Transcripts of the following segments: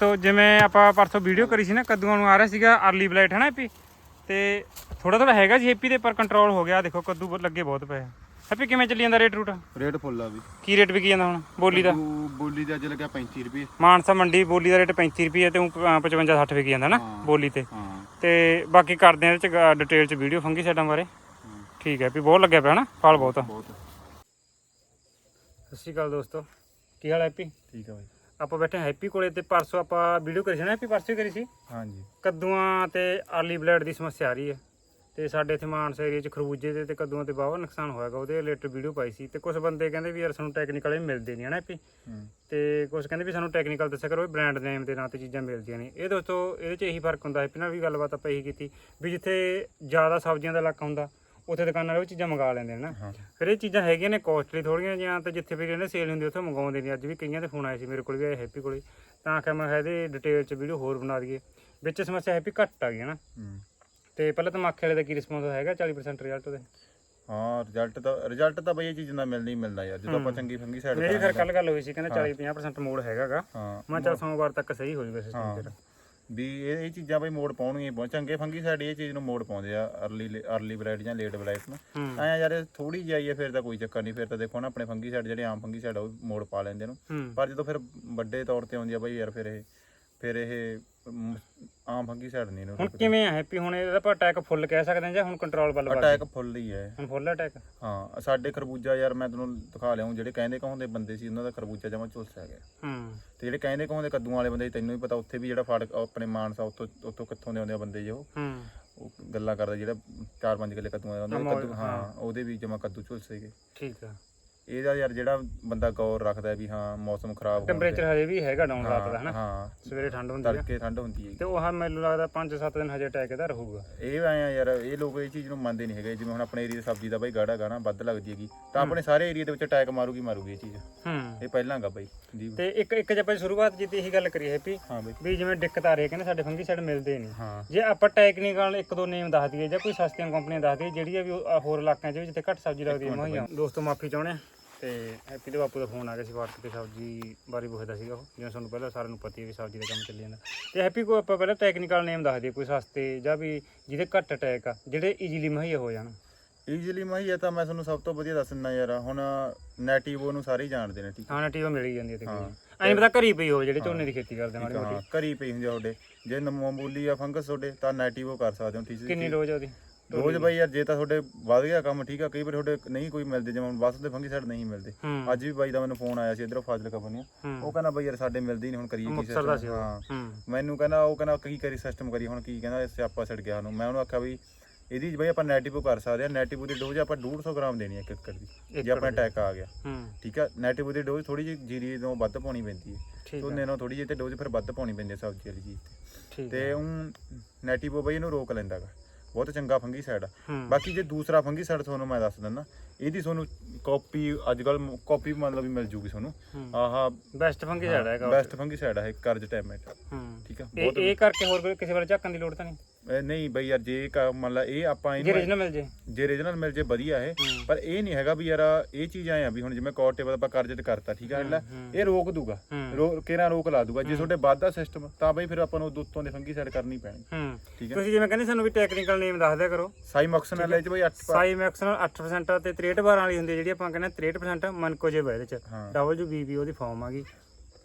ਤੋ ਜਿਵੇਂ ਆਪਾਂ ਪਰਸੋਂ ਵੀਡੀਓ ਕਰੀ ਸੀ ਨਾ ਕੱਦੂਆਂ ਨੂੰ ਆ ਰਿਹਾ ਸੀਗਾ ਅਰਲੀ ਬਲਾਈਟ ਹੈ ਨਾ ਹੈਪੀ ਤੇ ਥੋੜਾ ਥੋੜਾ ਹੈਗਾ ਸੀ ਹੈਪੀ ਦੇ ਪਰ ਕੰਟਰੋਲ ਹੋ ਗਿਆ। ਦੇਖੋ ਕੱਦੂ ਲੱਗੇ ਬਹੁਤ ਪਏ। ਹੈਪੀ ਕਿਵੇਂ ਚੱਲੀ ਜਾਂਦਾ ਰੇਟ ਰੂਟ ਰੇਟ ਫੁੱਲ ਆ ਵੀ। ਕੀ ਰੇਟ ਵਿਕੀ ਜਾਂਦਾ ਹੁਣ? ਬੋਲੀ ਦਾ? ਬੋਲੀ ਦਾ ਅੱਜ ਲੱਗਿਆ 35 ਰੁਪਏ। ਮਾਨਸਾ ਮੰਡੀ ਬੋਲੀ ਦਾ ਰੇਟ 35 ਰੁਪਏ ਤੇ ਊਂ ਪ- 55 60 ਵਿਕੀ ਜਾਂਦਾ ਨਾ ਹਾਂ। ਬੋਲੀ ਤੇ। ਹਾਂ। ਤੇ ਬਾਕੀ ਕਰਦੇ ਆ ਇਹਦੇ ਚ ਡਿਟੇਲ ਚ ਵੀਡੀਓ ਫੰਗੀ ਸਾਈਡਾਂ ਬਾਰੇ। ਹਾਂ, ਠੀਕ ਹੈ ਵੀ ਬਹੁਤ ਲੱਗਿਆ ਪਿਆ ਨਾ ਫਲ ਬਹੁਤ ਆ। ਸਤਿ ਸ਼੍ਰੀ ਅਕਾਲ ਦੋਸਤੋ ਕੀ ਹਾਲ ਹੈ ਹੈਪੀ ਠੀਕ ਆ ਬਾਈ। ਆਪਾਂ ਬੈਠੇ ਹੈਪੀ ਕੋਲੇ ਤੇ ਪਰਸੋਂ ਆਪਾਂ ਵੀਡੀਓ ਕਰੀ ਸੀ ਨਾ ਹੈਪੀ ਪਰਸੋਂ ਹੀ ਕਰੀ ਸੀ? ਹਾਂਜੀ। ਕੱਦੂਆਂ ਤੇ ਆਰਲੀ ਬਲੈਡ ਦੀ ਸਮੱਸਿਆ ਆ ਰਹੀ ਹੈ ਤੇ ਸਾਡੇ ਇੱਥੇ ਮਾਨਸਾ ਏਰੀਆ 'ਚ ਖਰਬੂਜੇ ਦੇ ਤੇ ਕੱਦੂਆਂ ਤੇ ਬਹੁਤ ਨੁਕਸਾਨ ਹੋਇਆਗਾ ਉਹਦੇ ਰਿਲੇਟਡ ਵੀਡੀਓ ਪਾਈ ਸੀ ਤੇ ਕੁਝ ਬੰਦੇ ਕਹਿੰਦੇ ਵੀ ਯਾਰ ਸਾਨੂੰ ਟੈਕਨੀਕਲ ਇਹ ਮਿਲਦੇ ਨਹੀਂ ਹਨਾ ਹੈਪੀ ਤੇ ਕੁਝ ਕਹਿੰਦੇ ਵੀ ਸਾਨੂੰ ਟੈਕਨੀਕਲ ਦੱਸਿਆ ਕਰੋ ਬ੍ਰਾਂਡ ਨੇਮ ਦੇ ਨਾਂ ਤੇ ਚੀਜ਼ਾਂ ਮਿਲਦੀਆਂ ਨੇ। ਇਹ ਦੋਸਤੋ ਇਹਦੇ 'ਚ ਇਹੀ ਫ਼ਰਕ ਹੁੰਦਾ ਹੈ ਨਾਲ ਵੀ ਗੱਲਬਾਤ ਆਪਾਂ ਇਹੀ ਕੀਤੀ ਵੀ ਜਿੱਥੇ ਜ਼ਿਆਦਾ ਸਬਜ਼ੀਆਂ ਦਾ ਇਲਾਕਾ ਹੁੰਦਾ ਉੱਥੇ ਦੁਕਾਨਾਂ ਵਾਲੇ ਉਹ ਚੀਜ਼ਾਂ ਮੰਗਾ ਲੈਂਦੇ ਨੇ ਫਿਰ ਇਹ ਚੀਜ਼ਾਂ ਹੈਗੀਆਂ ਨੇ ਕੋਸਟਲੀ ਥੋੜੀਆਂ ਜਿਹੀਆਂ ਤੇ ਜਿੱਥੇ ਵੀ ਕਹਿੰਦੇ ਸੇਲ ਹੁੰਦੀ ਉੱਥੇ ਮੰਗਾਉਂਦੇ ਨੇ। ਅੱਜ ਵੀ ਕਈਆਂ ਦੇ ਫੋਨ ਆਏ ਸੀ ਮੇਰੇ ਕੋਲ ਵੀ ਆਏ ਹੈਪੀ ਕੋਲੇ ਤਾਂ ਆਖਿਆ ਮੈਂ ਇਹਦੇ ਡਿਟੇਲ 'ਚ ਵੀਡੀਓ ਹੋਰ ਬਣਾ ਦਈਏ। ਵਿੱਚ ਸਮੱਸਿਆ ਹੈਪੀ ਘੱਟ ਆ ਗਈ ਹੈ ਨਾ। ਤੇ ਪਹਿਲਾਂ ਤਾਂ ਮੱਖੇ ਵਾਲੇ ਦਾ ਕੀ ਰਿਸਪੌਂਸ ਹੈਗਾ 40% ਰਿਜ਼ਲਟ ਉਹਦੇ ਹਾਂ ਰਿਜ਼ਲਟ ਤਾਂ ਰਿਜ਼ਲਟ ਤਾਂ ਬਈ ਇਹ ਚੀਜ਼ ਦਾ ਮਿਲਣਾ ਹੀ ਮਿਲਦਾ ਯਾਰ। ਜਦੋਂ ਆਪਾਂ ਚੰਗੀ ਫੰਗੀ ਸਾਈਡ ਮੇਰੀ ਫਿਰ ਕੱਲ ਗੱਲ ਹੋਈ ਸੀ ਕਹਿੰਦੇ 40 50% ਮੋੜ ਹੈਗਾਗਾ। ਮੈਂ ਚੱਲ ਸੋਮਵਾਰ ਤੱਕ ਸਹੀ ਹੋ ਜੂਗਾ ਸਿਸਟਮ ਤੇਰਾ ਵੀ ਇਹ ਇਹ ਚੀਜ਼ਾਂ ਬਈ ਮੋੜ ਪਾਉਣਗੇ ਬਹੁਤ। ਚੰਗੇ ਫੰਗੀ ਸਾਈਡ ਇਹ ਚੀਜ਼ ਨੂੰ ਮੋੜ ਪਾਉਂਦੇ ਆ ਅਰਲੀ ਅਰਲੀ ਬਲਾਈਟ ਜਾਂ ਲੇਟ ਬਲਾਈਟ ਨੂੰ। ਐਂ ਯਾਰ ਥੋੜੀ ਜਿਹੀ ਆਈ ਹੈ ਫਿਰ ਤਾਂ ਕੋਈ ਚੱਕਰ ਨਹੀਂ ਫਿਰ ਤਾਂ ਦੇਖੋ ਨਾ ਆਪਣੇ ਫੰਗੀ ਸਾਈਡ ਜਿਹੜੇ ਆਮ ਫੰਗੀ ਸਾਈਡ ਉਹ ਮੋੜ ਪਾ ਲੈਂਦੇ ਨੂੰ। ਪਰ ਜਦੋਂ ਫਿਰ ਵੱਡੇ ਤੌਰ ਤੇ ਆਉਂਦੀ ਆ ਬਈ ਯਾਰ ਫਿਰ ਇਹ ਫਿਰ ਇਹ ਮ, ਆਮ ਫੰਗੀ ਸਾਈਡ ਨਹੀਂ ਹੁਣ ਕਿਵੇਂ ਆ ਹੈਪੀ ਹੁਣ ਇਹਦਾ ਆਪਾਂ ਅਟੈਕ ਫੁੱਲ ਕਹਿ ਸਕਦੇ ਹਾਂ ਜਾਂ ਹੁਣ ਕੰਟਰੋਲ ਵੱਲ ਅਟੈਕ ਫੁੱਲ ਹੀ ਹੈ। ਹੁਣ ਫੁੱਲ ਅਟੈਕ ਹਾਂ ਸਾਡੇ ਖਰਬੂਜਾ ਯਾਰ ਮੈਂ ਤੁਹਾਨੂੰ ਦਿਖਾ ਲਿਆਉਂ ਜਿਹੜੇ ਕਹਿੰਦੇ ਕਹੋਂਦੇ ਬੰਦੇ ਸੀ ਉਹਨਾਂ ਦਾ ਖਰਬੂਜਾ ਜਮਾ ਝੁਲਸਿਆ ਗਿਆ। ਹੂੰ। ਤੇ ਜਿਹੜੇ ਕਹਿੰਦੇ ਕਹੋਂਦੇ ਕੱਦੂਆਂ ਵਾਲੇ ਬੰਦੇ ਸੀ, ਤੈਨੂੰ ਵੀ ਪਤਾ ਉੱਥੇ ਵੀ ਜਿਹੜਾ ਫਾੜਕ ਆਪਣੇ ਮਾਨਸਾ ਉੱਥੋਂ ਉੱਥੋਂ ਕਿੱਥੋਂ ਦੇ ਆਉਂਦੇ ਆ ਬੰਦੇ ਜੀ ਉਹ। ਹੂੰ। ਉਹ ਗੱਲਾਂ ਕਰਦਾ ਜਿਹੜਾ 4-5 ਕਿੱਲੇ ਕੱਦੂਆਂ ਦਾ ਹੁੰਦਾ ਕੱਦੂ ਹਾਂ ਉਹਦੇ ਵੀ ਜਮਾ ਕੱਦੂ ਝੁਲਸੇ ਗਏ ਠੀਕ ਆ। ਇਹਦਾ ਯਾਰ ਜਿਹੜਾ ਬੰਦਾ ਗੌਰ ਰੱਖਦਾ ਵੀ ਹਾਂ ਮੌਸਮ ਖਰਾਬ ਹੋਣ ਟੈਂਪਰੇਚਰ ਹਜੇ ਵੀ ਹੈਗਾ ਡਾਊਨ ਰਾਤ ਦਾ ਹਾਂ ਹਨਾ? ਹਾਂ। ਸਵੇਰੇ ਠੰਡ ਹੁੰਦੀ ਆ। ਤੜਕੇ ਠੰਡ ਹੁੰਦੀ ਹੈ ਤੇ ਉਹ ਹਾਂ ਮੈਨੂੰ ਲੱਗਦਾ 5-7 ਦਿਨ ਹਜੇ ਅਟੈਕ ਇਹਦਾ ਰਹੂਗਾ। ਇਹ ਆਇਆ ਯਾਰ ਇਹ ਲੋਕ ਇਹ ਚੀਜ਼ ਨੂੰ ਮੰਨਦੇ ਨਹੀਂ ਹੈਗੇ। ਜਿਵੇਂ ਹੁਣ ਆਪਣੇ ਏਰੀਆ ਸਬਜ਼ੀ ਦਾ ਬਾਈ ਗਾੜਾ ਗਾਣਾ ਵੱਧ ਲੱਗਦੀ ਹੈਗੀ ਤਾਂ ਆਪਣੇ ਸਾਰੇ ਏਰੀਆ ਦੇ ਵਿੱਚ ਅਟੈਕ ਮਾਰੂਗੀ ਮਾਰੂਗੀ ਇਹ ਚੀਜ਼। ਹੂੰ। ਇਹ ਪਹਿਲਾਂ ਗਾ ਬਾਈ ਤੇ ਇੱਕ ਇੱਕ ਜੇ ਆਪਾਂ ਸ਼ੁਰੂਆਤ ਕੀਤੀ ਇਹੀ ਗੱਲ ਕਰੀ ਹੈਪੀ ਹਾਂ ਬਾਈ। ਵੀ ਜਿਵੇਂ ਦਿੱਕਤ ਆ ਰਹੀ ਹੈ ਕਹਿੰਦੇ ਸਾਡੇ ਫੰਗੀ ਸਾਈਡ ਮਿਲਦੇ ਨਹੀਂ। ਹਾਂ। ਜੇ ਆਪਾਂ ਟੈਕਨੀਕਲ ਇੱਕ ਦੋ ਨੇਮ ਦੱਸ ਦਈਏ ਜਾਂ ਕੋਈ ਸਸਤੀਆਂ ਕੰਪਨੀਆਂ ਦੱਸ ਦਈਏ ਜਿਹੜੀਆਂ ਵੀ ਹੋਰ ਇਲਾਕਿਆਂ 'ਚ ਜਿੱਥੇ ਘੱਟ ਸਬਜ਼ੀ ਲੱਗਦੀ ਹੈ ਦੋਸਤੋ ਮਾਫੀ ਚਾਹੁੰਦੇ ਹਾਂ ਤੇ ਹੈਪੀ ਦੇ ਬਾਪੂ ਦਾ ਫੋਨ ਆ ਗਿਆ ਸੀ ਵਾਟਸ ਤੇ ਸਬਜ਼ੀ ਬਾਰੇ ਪੁੱਛਦਾ ਸੀਗਾ ਉਹ ਜਿਵੇਂ ਤੁਹਾਨੂੰ ਪਹਿਲਾਂ ਸਾਰਿਆਂ ਨੂੰ ਪਤਾ ਹੀ ਹੈ ਵੀ ਸਬਜ਼ੀ ਦਾ ਕੰਮ ਚੱਲੀ ਜਾਂਦਾ। ਤੇ ਹੈਪੀ ਕੋ ਆਪਾਂ ਪਹਿਲਾਂ ਟੈਕਨੀਕਲ ਨੇਮ ਦੱਸ ਦਈਏ ਕੋਈ ਸਸਤੇ ਜਾਂ ਵੀ ਜਿਹਦੇ ਘੱਟ ਅਟੈਕ ਆ ਜਿਹੜੇ ਈਜ਼ੀਲੀ ਮੁਹੱਈਆ ਹੋ ਜਾਣ। ਈਜ਼ੀਲੀ ਮਹੀਆ ਤਾਂ ਮੈਂ ਤੁਹਾਨੂੰ ਸਭ ਤੋਂ ਵਧੀਆ ਦੱਸ ਦਿੰਦਾ ਯਾਰ ਹੁਣ ਨੈਟਿਵੋ ਨੂੰ ਸਾਰੇ ਹੀ ਜਾਣਦੇ ਨੇ ਠੀਕ ਹਾਂ। ਨਾ ਟੀਵਾ ਮਿਲ ਹੀ ਜਾਂਦੀ ਹੈ ਤੇ ਹਾਂ। ਐਂ ਪਤਾ ਘਰੀ ਪਈ ਹੋਵੇ ਜਿਹੜੇ ਝੋਨੇ ਦੀ ਖੇਤੀ ਕਰਦੇ ਮਾੜੀ ਮੋਟੀ। ਘਰੀ ਪਈ ਹੁੰਦੀ ਆ ਤੁਹਾਡੇ। ਜੇ ਮਾਮੂਲੀ ਆ ਫੰਗਸ ਤੁਹਾਡੇ ਤਾਂ ਨੈਟਿਵੋ ਕਰ ਸਕਦੇ ਹੋ ਠੀਕ ਹੈ ਕਿੰਨੀ ਰੋਜ਼ ਆ ਉਹਦੀ? ਰੋਜ਼ ਬਾਈ ਯਾਰ ਜੇ ਤਾਂ ਤੁਹਾਡੇ ਵੱਧ ਗਿਆ ਕੰਮ ਠੀਕ ਆ ਕਈ ਵਾਰ ਤੁਹਾਡੇ ਨਹੀਂ ਕੋਈ ਮਿਲਦੇ ਜਿਵੇਂ ਹੁਣ ਬੱਸ ਦੇ ਫੰਗੀ ਸਾਈਡ ਨਹੀਂ ਮਿਲਦੇ। ਹੂੰ। ਅੱਜ ਵੀ ਬਾਈ ਦਾ ਮੈਨੂੰ ਫੋਨ ਆਇਆ ਸੀ ਇਧਰੋਂ ਫਾਜ਼ਿਲ ਕੰਪਨੀ ਹੂੰ। ਉਹ ਕਹਿੰਦਾ ਬਾਈ ਯਾਰ ਸਾਡੇ ਮਿਲਦੀ ਨਹੀਂ ਹੁਣ ਕਰੀਏ ਕੀ ਮੁਕਤਸਰ ਦਾ ਸੀ system? ਉਹ। ਹਾਂ। ਹੂੰ। ਮੈਨੂੰ ਕਹਿੰਦਾ ਉਹ ਕਹਿੰਦਾ ਕੀ ਕਰੀ ਸਿਸਟਮ ਕਰੀ ਹੁਣ ਕੀ ਕਹਿੰਦਾ ਸਿਆਪਾ ਛੱਡ ਗਿਆ ਸਾਨੂੰ। ਮੈਂ ਉਹਨੂੰ ਆਖਿਆ ਵੀ ਇਹਦੀ ਬਈ ਆਪਾਂ ਨੈਟਿਵੋ ਕਰ ਸਕਦੇ ਆ ਨੈਟਿਵੋ ਦੀ ਡੋਜ਼ ਆਪਾਂ 150 ਗ੍ਰਾਮ ਦੇਣੀ ਹੈ ਇੱਕ ਏਕੜ ਦੀ ਜੇ ਆਪਣਾ ਅਟੈਕ ਆ ਗਿਆ। ਹੂੰ। ਠੀਕ ਆ? ਨੈਟਿਵੋ ਦੀ ਡੋਜ਼ ਥੋੜੀ ਜਿਹੀ ਜੀਰੀ ਤੋਂ ਵੱਧ ਪਾਉਣੀ ਪੈਂਦੀ ਹੈ। ਠੀਕ ਝੋਨੇ ਨਾਲੋਂ ਥੋੜੀ ਜਿਹੀ ਤੇ ਡੋਜ਼ ਫਿਰ ਵੱਧ ਪਾਉਣੀ ਪੈਂਦੀ ਹੈ ਸਬਜ਼ੀ ਵਾਲੀ ਚੀਜ਼ ਤੇ। ਠੀਕ ਤੇ ਉਹ ਨੈਟਿਵੋ ਬਈ ਇਹਨੂੰ ਰੋਕ ਲੈਂਦਾਗਾ ਬਹੁਤ ਚੰਗਾ ਫੰਗੀ ਸਾਈਡ ਆ। ਹੂੰ। ਬਾਕੀ ਜੇ ਦੂਸਰਾ ਫੰਗੀ ਸਾਈਡ ਤੁਹਾਨੂੰ ਮੈਂ ਦੱਸ ਦਿੰਦਾ ਇਹਦੀ ਤੁਹਾਨੂੰ ਕਾਪੀ ਅੱਜ ਕੱਲ ਕਾਪੀ ਮਤਲਬ ਵੀ ਮਿਲ ਜੂਗੀ ਤੁਹਾਨੂੰ। ਹੂੰ। ਆਹਾ ਬੈਸਟ ਫੰਗੀ ਸਾਈਡ ਹੈਗਾ ਬੈਸਟ ਫੰਗੀ ਸਾਈਡ ਆ ਇਹ ਕਰਜ ਟੈਮੇਟ ਹੂੰ। ਠੀਕ ਆ ਇਹ ਕਰਕੇ ਹੋਰ ਕਿਸੇ ਵਾਲੇ ਝੱਕਣ ਦੀ ਲੋੜ ਤਾਂ ਨਹੀਂ? ਨਹੀਂ ਬਈ ਯਾਰ ਜੇ ਕ- ਮੰਨ ਲਾ ਇਹ ਆਪਾਂ ਜੇ ਇਹਨੂੰ ਰੀਜਨਲ ਮਿਲ ਜੇ। ਜੇ ਰੀਜਨਲ ਮਿਲ ਜੇ ਵਧੀਆ ਹੂੰ। ਪਰ ਇਹ ਨਹੀਂ ਹੈਗਾ ਵੀ ਯਾਰ ਇਹ ਚੀਜ਼ ਆਏ ਆ ਵੀ ਹੁਣ ਜਿਵੇਂ ਕੋਰਟ ਟੇਬਲ ਆਪਾਂ ਕਰਜ ਤੇ ਕਰਤਾ ਠੀਕ ਆ ਲੈ ਹੂੰ। ਇਹ ਰੋਕ ਦੂਗਾ। ਹੂੰ। ਰੋ ਕਿਹੜਾ ਰੋਕ ਲਾ ਦੂਗਾ? ਜੇ ਤੁਹਾਡੇ ਵੱਧ ਸਿਸਟਮ ਤਾਂ ਬਈ ਫਿਰ ਆਪਾਂ ਨੂੰ ਦੁੱਤੋਂ ਦੇ ਫੰਗੀ ਸਾਈਡ ਕਰਨੀ ਪੈਣੀ। ਹੂੰ। ਠੀਕ ਹੈ ਤੁਸੀਂ ਜਿਵੇਂ ਕਹਿੰਦੇ ਸਾਨੂੰ ਵੀ ਟੈਕਨੀਕਲ ਨੇਮ ਦੱਸ ਦਿਆ ਕਰੋ। ਸਾਈ ਮਕਸਨ ਵਾਲੇ ਚ ਬਈ 8 ਸਾਈ ਮੈਕਸਨਲ 8% ਤੇ 63 ਬਾਰਾਂ ਵਾਲੀ ਹੁੰਦੀ ਹੈ ਜਿਹੜੀ ਆਪਾਂ ਕਹਿੰਦੇ 63% ਮਨਕੋ ਜੇ ਇਹਦੇ ਚ ਹਾਂ। ਡਬਲ ਬੀ ਉਹਦੀ ਫਾਰਮ ਆ ਗਈ।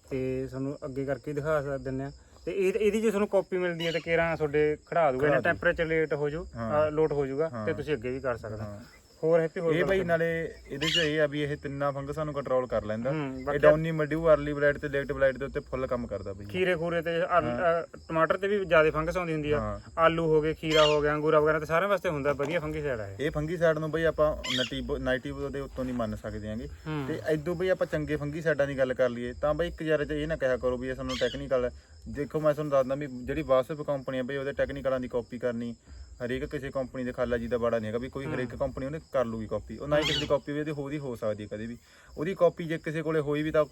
ਤੇ ਤੁਹਾਨੂੰ ਅੱਗੇ ਕਰਕੇ ਦਿਖਾ ਸਕਦੇ ਦਿੰਨੇ ਆ ਤੇ ਇਹ ਇਹਦੀ ਜੇ ਤੁਹਾਨੂੰ ਕਾਪੀ ਮਿਲਦੀ ਹੈ ਤੇ ਕੇਰਾਂ ਤੁਹਾਡੇ ਖੜਾ ਦੂਗਾ ਇਹਨਾਂ ਟੈਂਪਰੇਚਰ ਲੇਟ ਹੋ ਜੂ। ਲੋਟ ਹੋ ਜਾਊਗਾ ਹਾਂ। ਤੇ ਤੁਸੀਂ ਅੱਗੇ ਵੀ ਕਰ ਸਕਦੇ ਹਾਂ ਹੋਰ ਹੈਪੀ ਹੋਰ ਇਹ ਬਈ। ਨਾਲੇ ਇਹਦੇ ਚ ਇਹ ਆ ਵੀ ਇਹ ਤਿੰਨਾਂ ਫੰਗਸਾਂ ਨੂੰ ਕੰਟਰੋਲ ਕਰ ਲੈਂਦਾ। ਹੂੰ ਇਹ ਡਾਊਨੀ ਮਡਿਊ ਅਰਲੀ ਬਲਾਈਟ ਤੇ ਲੇਟ ਬਲਾਈਟ ਦੇ ਉੱਤੇ ਫੁੱਲ ਕੰਮ ਕਰਦਾ ਬਈ। ਖੀਰੇ ਖੂਰੇ ਤੇ ਟਮਾਟਰ ਤੇ ਵੀ ਜ਼ਿਆਦਾ ਫੰਗਸ ਆਉਂਦੀ ਹੁੰਦੀ ਆ। ਹਾਂ। ਆਲੂ ਹੋ ਗਏ ਖੀਰਾ ਹੋ ਗਿਆ ਅੰਗੂਰਾ ਵਗੈਰਾ ਤੇ ਸਾਰਿਆਂ ਵਾਸਤੇ ਹੁੰਦਾ ਵਧੀਆ ਫੰਗੀ ਸਾਈਡ ਆ ਇਹ। ਇਹ ਫੰਗੀ ਸਾਈਡ ਨੂੰ ਬਈ ਆਪਾਂ ਨਟੀਵੋ ਨਾਈਟਿਵੋ ਦੇ ਉੱਤੋਂ ਨਹੀਂ ਮੰਨ ਸਕਦੇ ਆਂਗੇ ਹੂੰ। ਤੇ ਐਦੋਂ ਬਈ ਆਪਾਂ ਚੰਗੇ ਫੰਗੀ ਸਾਈਡਾਂ ਦੀ ਗੱਲ ਕਰ ਲਈਏ ਤਾਂ ਬਈ ਇੱਕ ਯਾਰ ਇਹ ਨਾ ਕਿਹਾ ਕਰੋ ਵੀ ਇਹ ਸਾਨੂੰ ਟੈਕਨੀਕਲ ਦੇਖੋ ਮੈਂ ਤੁਹਾਨੂੰ ਦੱਸਦਾ ਵੀ ਜਿਹੜੀ ਵਾਸਪ ਕੰਪਨੀ ਆ ਬਈ ਉਹਦੇ ਟੈਕਨੀਕਲਾਂ ਦੀ ਕਾਪੀ ਕਰਨੀ ਹਰੇਕ ਕਿਸੇ ਕੰਪਨੀ ਦੇ ਖਾਲਾ ਜੀ ਦਾ ਬਾੜਾ ਨਹੀਂ ਹੈਗਾ ਵੀ ਕੋਈ ਹਰੇਕ ਕੰਪਨੀ ਉਹਨੇ ਕਰ ਲੂਗੀ ਕਾਪੀ ਉਹ ਨਾ ਹੀ ਕਿਸੇ ਦੀ ਕਾਪੀ ਵੀ ਉਹਦੀ ਹੋਦੀ ਹੋ ਸਕਦੀ ਹੈ ਕਦੇ ਵੀ। ਉਹਦੀ ਕਾਪੀ ਜੇ ਕਿਸੇ ਕੋਲੇ ਹੋਈ ਵੀ ਤਾਂ